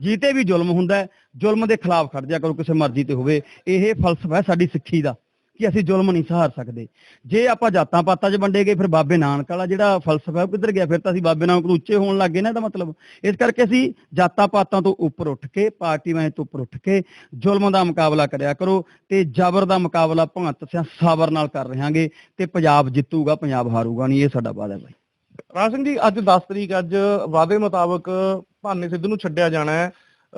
ਜੀਤੇ ਵੀ ਜ਼ੁਲਮ ਹੁੰਦਾ ਜ਼ੁਲਮ ਦੇ ਖਿਲਾਫ ਖੜ ਜਾ ਕਰੋ, ਕਿਸੇ ਮਰਜ਼ੀ ਤੇ ਹੋਵੇ। ਇਹ ਫਲਸਫਾ ਹੈ ਸਾਡੀ ਸਿੱਖੀ ਦਾ। ਕਿ ਅਸੀਂ ਜ਼ੁਲਮ ਨਹੀਂ ਸਹਾਰ ਸਕਦੇ। ਜੇ ਆਪਾਂ ਜਾਤਾਂ ਪਾਤਾਂ 'ਚ ਵੰਡੇ ਗਏ, ਫਿਰ ਬਾਬੇ ਨਾਨਕ ਵਾਲਾ ਜਿਹੜਾ ਫਲਸਫਾ ਉਹ ਕਿੱਧਰ ਗਿਆ? ਫਿਰ ਤਾਂ ਅਸੀਂ ਬਾਬੇ ਨਾਨਕ ਨੂੰ ਉੱਚੇ ਹੋਣ ਲੱਗੇ ਨਾ ਇਹਦਾ ਮਤਲਬ। ਇਸ ਕਰਕੇ ਅਸੀਂ ਜਾਤਾਂ ਪਾਤਾਂ ਤੋਂ ਉੱਪਰ ਉੱਠ ਕੇ ਪਾਰਟੀ ਵਾਂ ਤੋਂ ਉੱਪਰ ਉੱਠ ਕੇ ਜ਼ੁਲਮ ਦਾ ਮੁਕਾਬਲਾ ਕਰਿਆ ਕਰੋ ਤੇ ਜ਼ਬਰ ਦਾ ਮੁਕਾਬਲਾ ਭਗਤ ਸਿੰਘ ਸਾਬਰ ਨਾਲ ਕਰ ਰਹਾਂਗੇ ਤੇ ਪੰਜਾਬ ਜਿੱਤੂਗਾ, ਪੰਜਾਬ ਹਾਰੂਗਾ ਨਹੀਂ ਇਹ ਸਾਡਾ ਵਾਅਦਾ ਹੈ ਬਾਈ। ਰਾਜ ਸਿੰਘ ਜੀ, ਅੱਜ 10 ਤਰੀਕ, ਅੱਜ ਵਾਅਦੇ ਮੁਤਾਬਕ ਭਾਨੇ ਸਿੱਧੂ ਨੂੰ ਛੱਡਿਆ ਜਾਣਾ ਹੈ।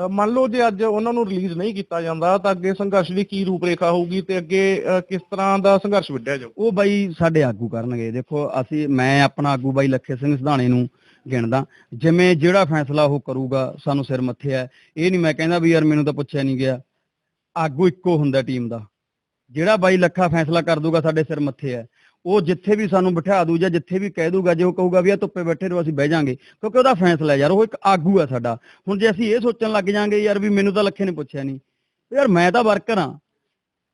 ਮੰਨ ਲਓ ਜੇ ਅੱਜ ਉਹਨਾਂ ਨੂੰ ਰਿਲੀਜ਼ ਨਹੀਂ ਕੀਤਾ ਜਾਂਦਾ, ਤਾਂ ਅੱਗੇ ਸੰਘਰਸ਼ ਦੀ ਕੀ ਰੂਪਰੇਖਾ ਹੋਊਗੀ ਤੇ ਅੱਗੇ ਕਿਸ ਤਰ੍ਹਾਂ ਦਾ ਸੰਘਰਸ਼ ਵਿੱਢਿਆ ਜਾਊ? ਉਹ ਬਾਈ ਸਾਡੇ ਆਗੂ ਕਰਨਗੇ। ਦੇਖੋ, ਅਸੀਂ, ਮੈਂ ਆਪਣਾ ਆਗੂ ਬਾਈ ਲੱਖੇ ਸਿੰਘ ਸਿਧਾਣੇ ਨੂੰ ਗਿਣਦਾ। ਜਿਵੇਂ ਜਿਹੜਾ ਫੈਸਲਾ ਉਹ ਕਰੂਗਾ, ਸਾਨੂੰ ਸਿਰ ਮੱਥੇ ਹੈ। ਇਹ ਨਹੀਂ ਮੈਂ ਕਹਿੰਦਾ ਵੀ ਯਾਰ ਮੈਨੂੰ ਤਾਂ ਪੁੱਛਿਆ ਨਹੀਂ ਗਿਆ। ਆਗੂ ਇੱਕੋ ਹੁੰਦਾ ਟੀਮ ਦਾ। ਜਿਹੜਾ ਬਾਈ ਲੱਖਾ ਫੈਸਲਾ ਕਰ ਦੂਗਾ, ਸਾਡੇ ਸਿਰ ਮੱਥੇ ਹੈ। ਉਹ ਜਿੱਥੇ ਵੀ ਸਾਨੂੰ ਬਿਠਾ ਦੂ ਜਾਂ ਜਿੱਥੇ ਵੀ ਕਹਿ ਦੂਗਾ, ਜੇ ਉਹ ਕਹੂਗਾ ਵੀ ਆ ਧੁੱਪੇ ਬੈਠੇ ਰਹੋ, ਅਸੀਂ ਬਹਿ ਜਾਾਂਗੇ। ਕਿਉਂਕਿ ਉਹਦਾ ਫੈਸਲਾ ਯਾਰ, ਉਹ ਇੱਕ ਆਗੂ ਹੈ ਸਾਡਾ। ਹੁਣ ਜੇ ਅਸੀਂ ਇਹ ਸੋਚਣ ਲੱਗ ਜਾਾਂਗੇ ਯਾਰ ਵੀ ਮੈਨੂੰ ਤਾਂ ਲੱਖੇ ਨੇ ਪੁੱਛਿਆ ਨਹੀਂ ਯਾਰ ਮੈਂ ਤਾਂ ਵਰਕਰ ਹਾਂ।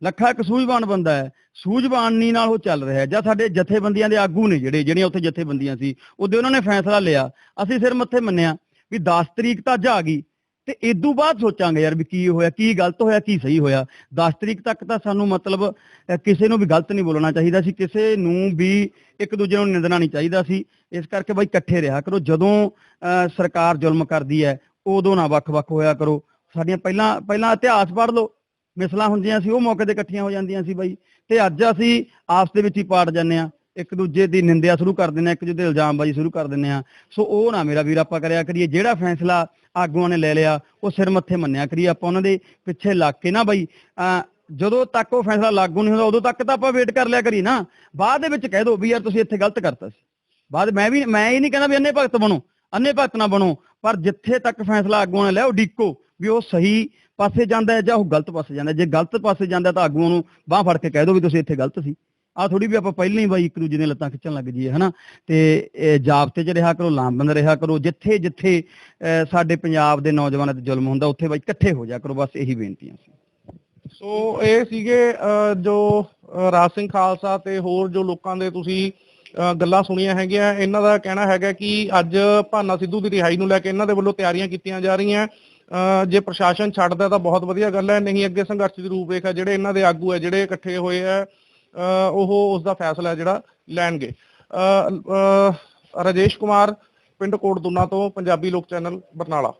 ਲੱਖਾ ਇੱਕ ਸੂਝਵਾਨ ਬੰਦਾ ਹੈ। ਸੂਝਵਾਨੀ ਨਾਲ ਉਹ ਚੱਲ ਰਿਹਾ ਜਾਂ ਸਾਡੇ ਜਥੇਬੰਦੀਆਂ ਦੇ ਆਗੂ ਨੇ ਜਿਹੜੇ, ਜਿਹੜੀਆਂ ਉੱਥੇ ਜਥੇਬੰਦੀਆਂ ਸੀ, ਉਹਦੇ ਉਹਨਾਂ ਨੇ ਫੈਸਲਾ ਲਿਆ। ਅਸੀਂ ਸਿਰ ਮੱਥੇ ਮੰਨਿਆ ਵੀ 10 ਤਰੀਕ ਤਾਂ ਅੱਜ ਆ ਗਈ। ਤੇ ਇਦੋਂ ਬਾਅਦ ਸੋਚਾਂਗੇ ਯਾਰ ਵੀ ਕੀ ਹੋਇਆ ਕੀ ਗਲਤ ਹੋਇਆ ਕੀ ਸਹੀ ਹੋਇਆ। 10 ਤਰੀਕ ਤੱਕ ਤਾਂ ਸਾਨੂੰ ਮਤਲਬ ਕਿਸੇ ਨੂੰ ਵੀ ਗਲਤ ਨਹੀਂ ਬੋਲਣਾ ਚਾਹੀਦਾ ਸੀ ਕਿਸੇ ਨੂੰ ਵੀ ਇੱਕ ਦੂਜੇ ਨੂੰ ਨਿੰਦਣਾ ਨਹੀਂ ਚਾਹੀਦਾ ਸੀ। ਇਸ ਕਰਕੇ ਬਾਈ ਇਕੱਠੇ ਰਿਹਾ ਕਰੋ। ਜਦੋਂ ਅਹ, ਸਰਕਾਰ ਜ਼ੁਲਮ ਕਰਦੀ ਹੈ ਉਦੋਂ ਨਾ ਵੱਖ-ਵੱਖ ਹੋਇਆ ਕਰੋ। ਸਾਡੀਆਂ ਪਹਿਲਾਂ ਪਹਿਲਾਂ ਇਤਿਹਾਸ ਪੜ੍ਹ ਲਓ। ਮਿਸਲਾਂ ਹੁੰਦੀਆਂ ਸੀ ਉਹ ਮੌਕੇ ਤੇ ਇਕੱਠੀਆਂ ਹੋ ਜਾਂਦੀਆਂ ਸੀ ਬਾਈ। ਤੇ ਅੱਜ ਅਸੀਂ ਆਪਸ ਦੇ ਵਿੱਚ ਹੀ ਪਾੜ ਜਾਂਦੇ ਆ ਇੱਕ ਦੂਜੇ ਦੀ ਨਿੰਦਿਆ ਸ਼ੁਰੂ ਕਰ ਦਿੰਦੇ ਆ ਇੱਕ ਦੂਜੇ ਦੇ ਇਲਜ਼ਾਮਬਾਜ਼ੀ ਸ਼ੁਰੂ ਕਰ ਦਿੰਦੇ ਆ ਸੋ ਉਹ ਨਾ ਮੇਰਾ ਵੀਰ ਆਪਾਂ ਕਰਿਆ ਕਰੀਏ, ਜਿਹੜਾ ਫੈਸਲਾ ਆਗੂਆਂ ਨੇ ਲੈ ਲਿਆ, ਉਹ ਸਿਰ ਮੱਥੇ ਮੰਨਿਆ ਕਰੀਏ ਆਪਾਂ ਉਹਨਾਂ ਦੇ ਪਿੱਛੇ ਲੱਗ ਕੇ ਨਾ ਬਾਈ, ਅਹ ਜਦੋਂ ਤੱਕ ਉਹ ਫੈਸਲਾ ਲਾਗੂ ਨਹੀਂ ਹੁੰਦਾ, ਉਦੋਂ ਤੱਕ ਤਾਂ ਆਪਾਂ ਵੇਟ ਕਰ ਲਿਆ ਕਰੀ ਨਾ। ਬਾਅਦ ਦੇ ਵਿੱਚ ਕਹਿ ਦੋ ਵੀ ਯਾਰ ਤੁਸੀਂ ਇੱਥੇ ਗਲਤ ਕਰਤਾ ਸੀ। ਬਾਅਦ ਮੈਂ ਵੀ, ਮੈਂ ਇਹ ਨਹੀਂ ਕਹਿੰਦਾ ਵੀ ਅੰਨੇ ਭਗਤ ਬਣੋ, ਅੰਨੇ ਭਗਤ ਨਾ ਬਣੋ, ਪਰ ਜਿੱਥੇ ਤੱਕ ਫੈਸਲਾ ਆਗੂਆਂ ਨੇ ਲਿਆ, ਉਹ ਡੀਕੋ ਵੀ ਉਹ ਸਹੀ ਪਾਸੇ ਜਾਂਦਾ ਹੈ ਜਾਂ ਉਹ ਗਲਤ ਪਾਸੇ ਜਾਂਦਾ ਜੇ ਗਲਤ ਪਾਸੇ ਜਾਂਦਾ ਤਾਂ ਆਗੂਆਂ ਨੂੰ ਬਾਹ ਫੜ ਕੇ ਕਹਿ ਦੋ ਵੀ ਤੁਸੀਂ ਇੱਥੇ ਗਲਤ ਸੀ। ਆ ਥੋੜੀ ਵੀ ਆਪਾਂ ਪਹਿਲਾਂ ਹੀ ਬਾਈ ਇੱਕ ਦੂਜੇ ਦੀਆਂ ਲੱਤਾਂ ਖਿੱਚਣ ਲੱਗ ਜਾਈਏ ਹਨਾ? ਤੇ ਜਾਬਤੇ 'ਚ ਰਿਹਾ ਕਰੋ ਲਾਮਬੰਦ ਰਿਹਾ ਕਰੋ ਜਿੱਥੇ ਜਿੱਥੇ ਸਾਡੇ ਪੰਜਾਬ ਦੇ ਨੌਜਵਾਨਾਂ ਤੇ ਜ਼ੁਲਮ ਹੁੰਦਾ ਉੱਥੇ ਬਾਈ ਇਕੱਠੇ ਹੋ ਜਾ ਕਰੋ ਬਸ ਇਹੀ ਬੇਨਤੀਆਂ ਸੀ ਸੋ ਇਹ ਸੀਗੇ ਜੋ ਰਾਜ ਸਿੰਘ ਖਾਲਸਾ ਤੇ ਹੋਰ ਜੋ ਲੋਕਾਂ ਦੇ ਤੁਸੀਂ ਅਹ, ਗੱਲਾਂ ਸੁਣੀਆਂ ਹੈਗੀਆਂ ਇਹਨਾਂ ਦਾ ਕਹਿਣਾ ਹੈਗਾ ਕਿ ਅੱਜ ਭਾਨਾ ਸਿੱਧੂ ਦੀ ਰਿਹਾਈ ਨੂੰ ਲੈ ਕੇ ਇਹਨਾਂ ਦੇ ਵੱਲੋਂ ਤਿਆਰੀਆਂ ਕੀਤੀਆਂ ਜਾ ਰਹੀਆਂ। ਅਹ, ਜੇ ਪ੍ਰਸ਼ਾਸਨ ਛੱਡਦਾ ਤਾਂ ਬਹੁਤ ਵਧੀਆ ਗੱਲ ਹੈ ਨਹੀਂ ਅੱਗੇ ਸੰਘਰਸ਼ ਦੀ ਰੂਪਰੇਖਾ ਜਿਹੜੇ ਇਹਨਾਂ ਦੇ ਆਗੂ ਹੈ ਜਿਹੜੇ ਇਕੱਠੇ ਹੋਏ ਆ ਉਹ ਉਸ ਦਾ ਫੈਸਲਾ ਜਿਹੜਾ ਲੈਣਗੇ। ਅਹ, ਰਾਜੇਸ਼ ਕੁਮਾਰ ਪਿੰਡ ਕੋਟ ਦੁਨਾ ਤੋਂ ਪੰਜਾਬੀ ਲੋਕ ਚੈਨਲ ਬਰਨਾਲਾ।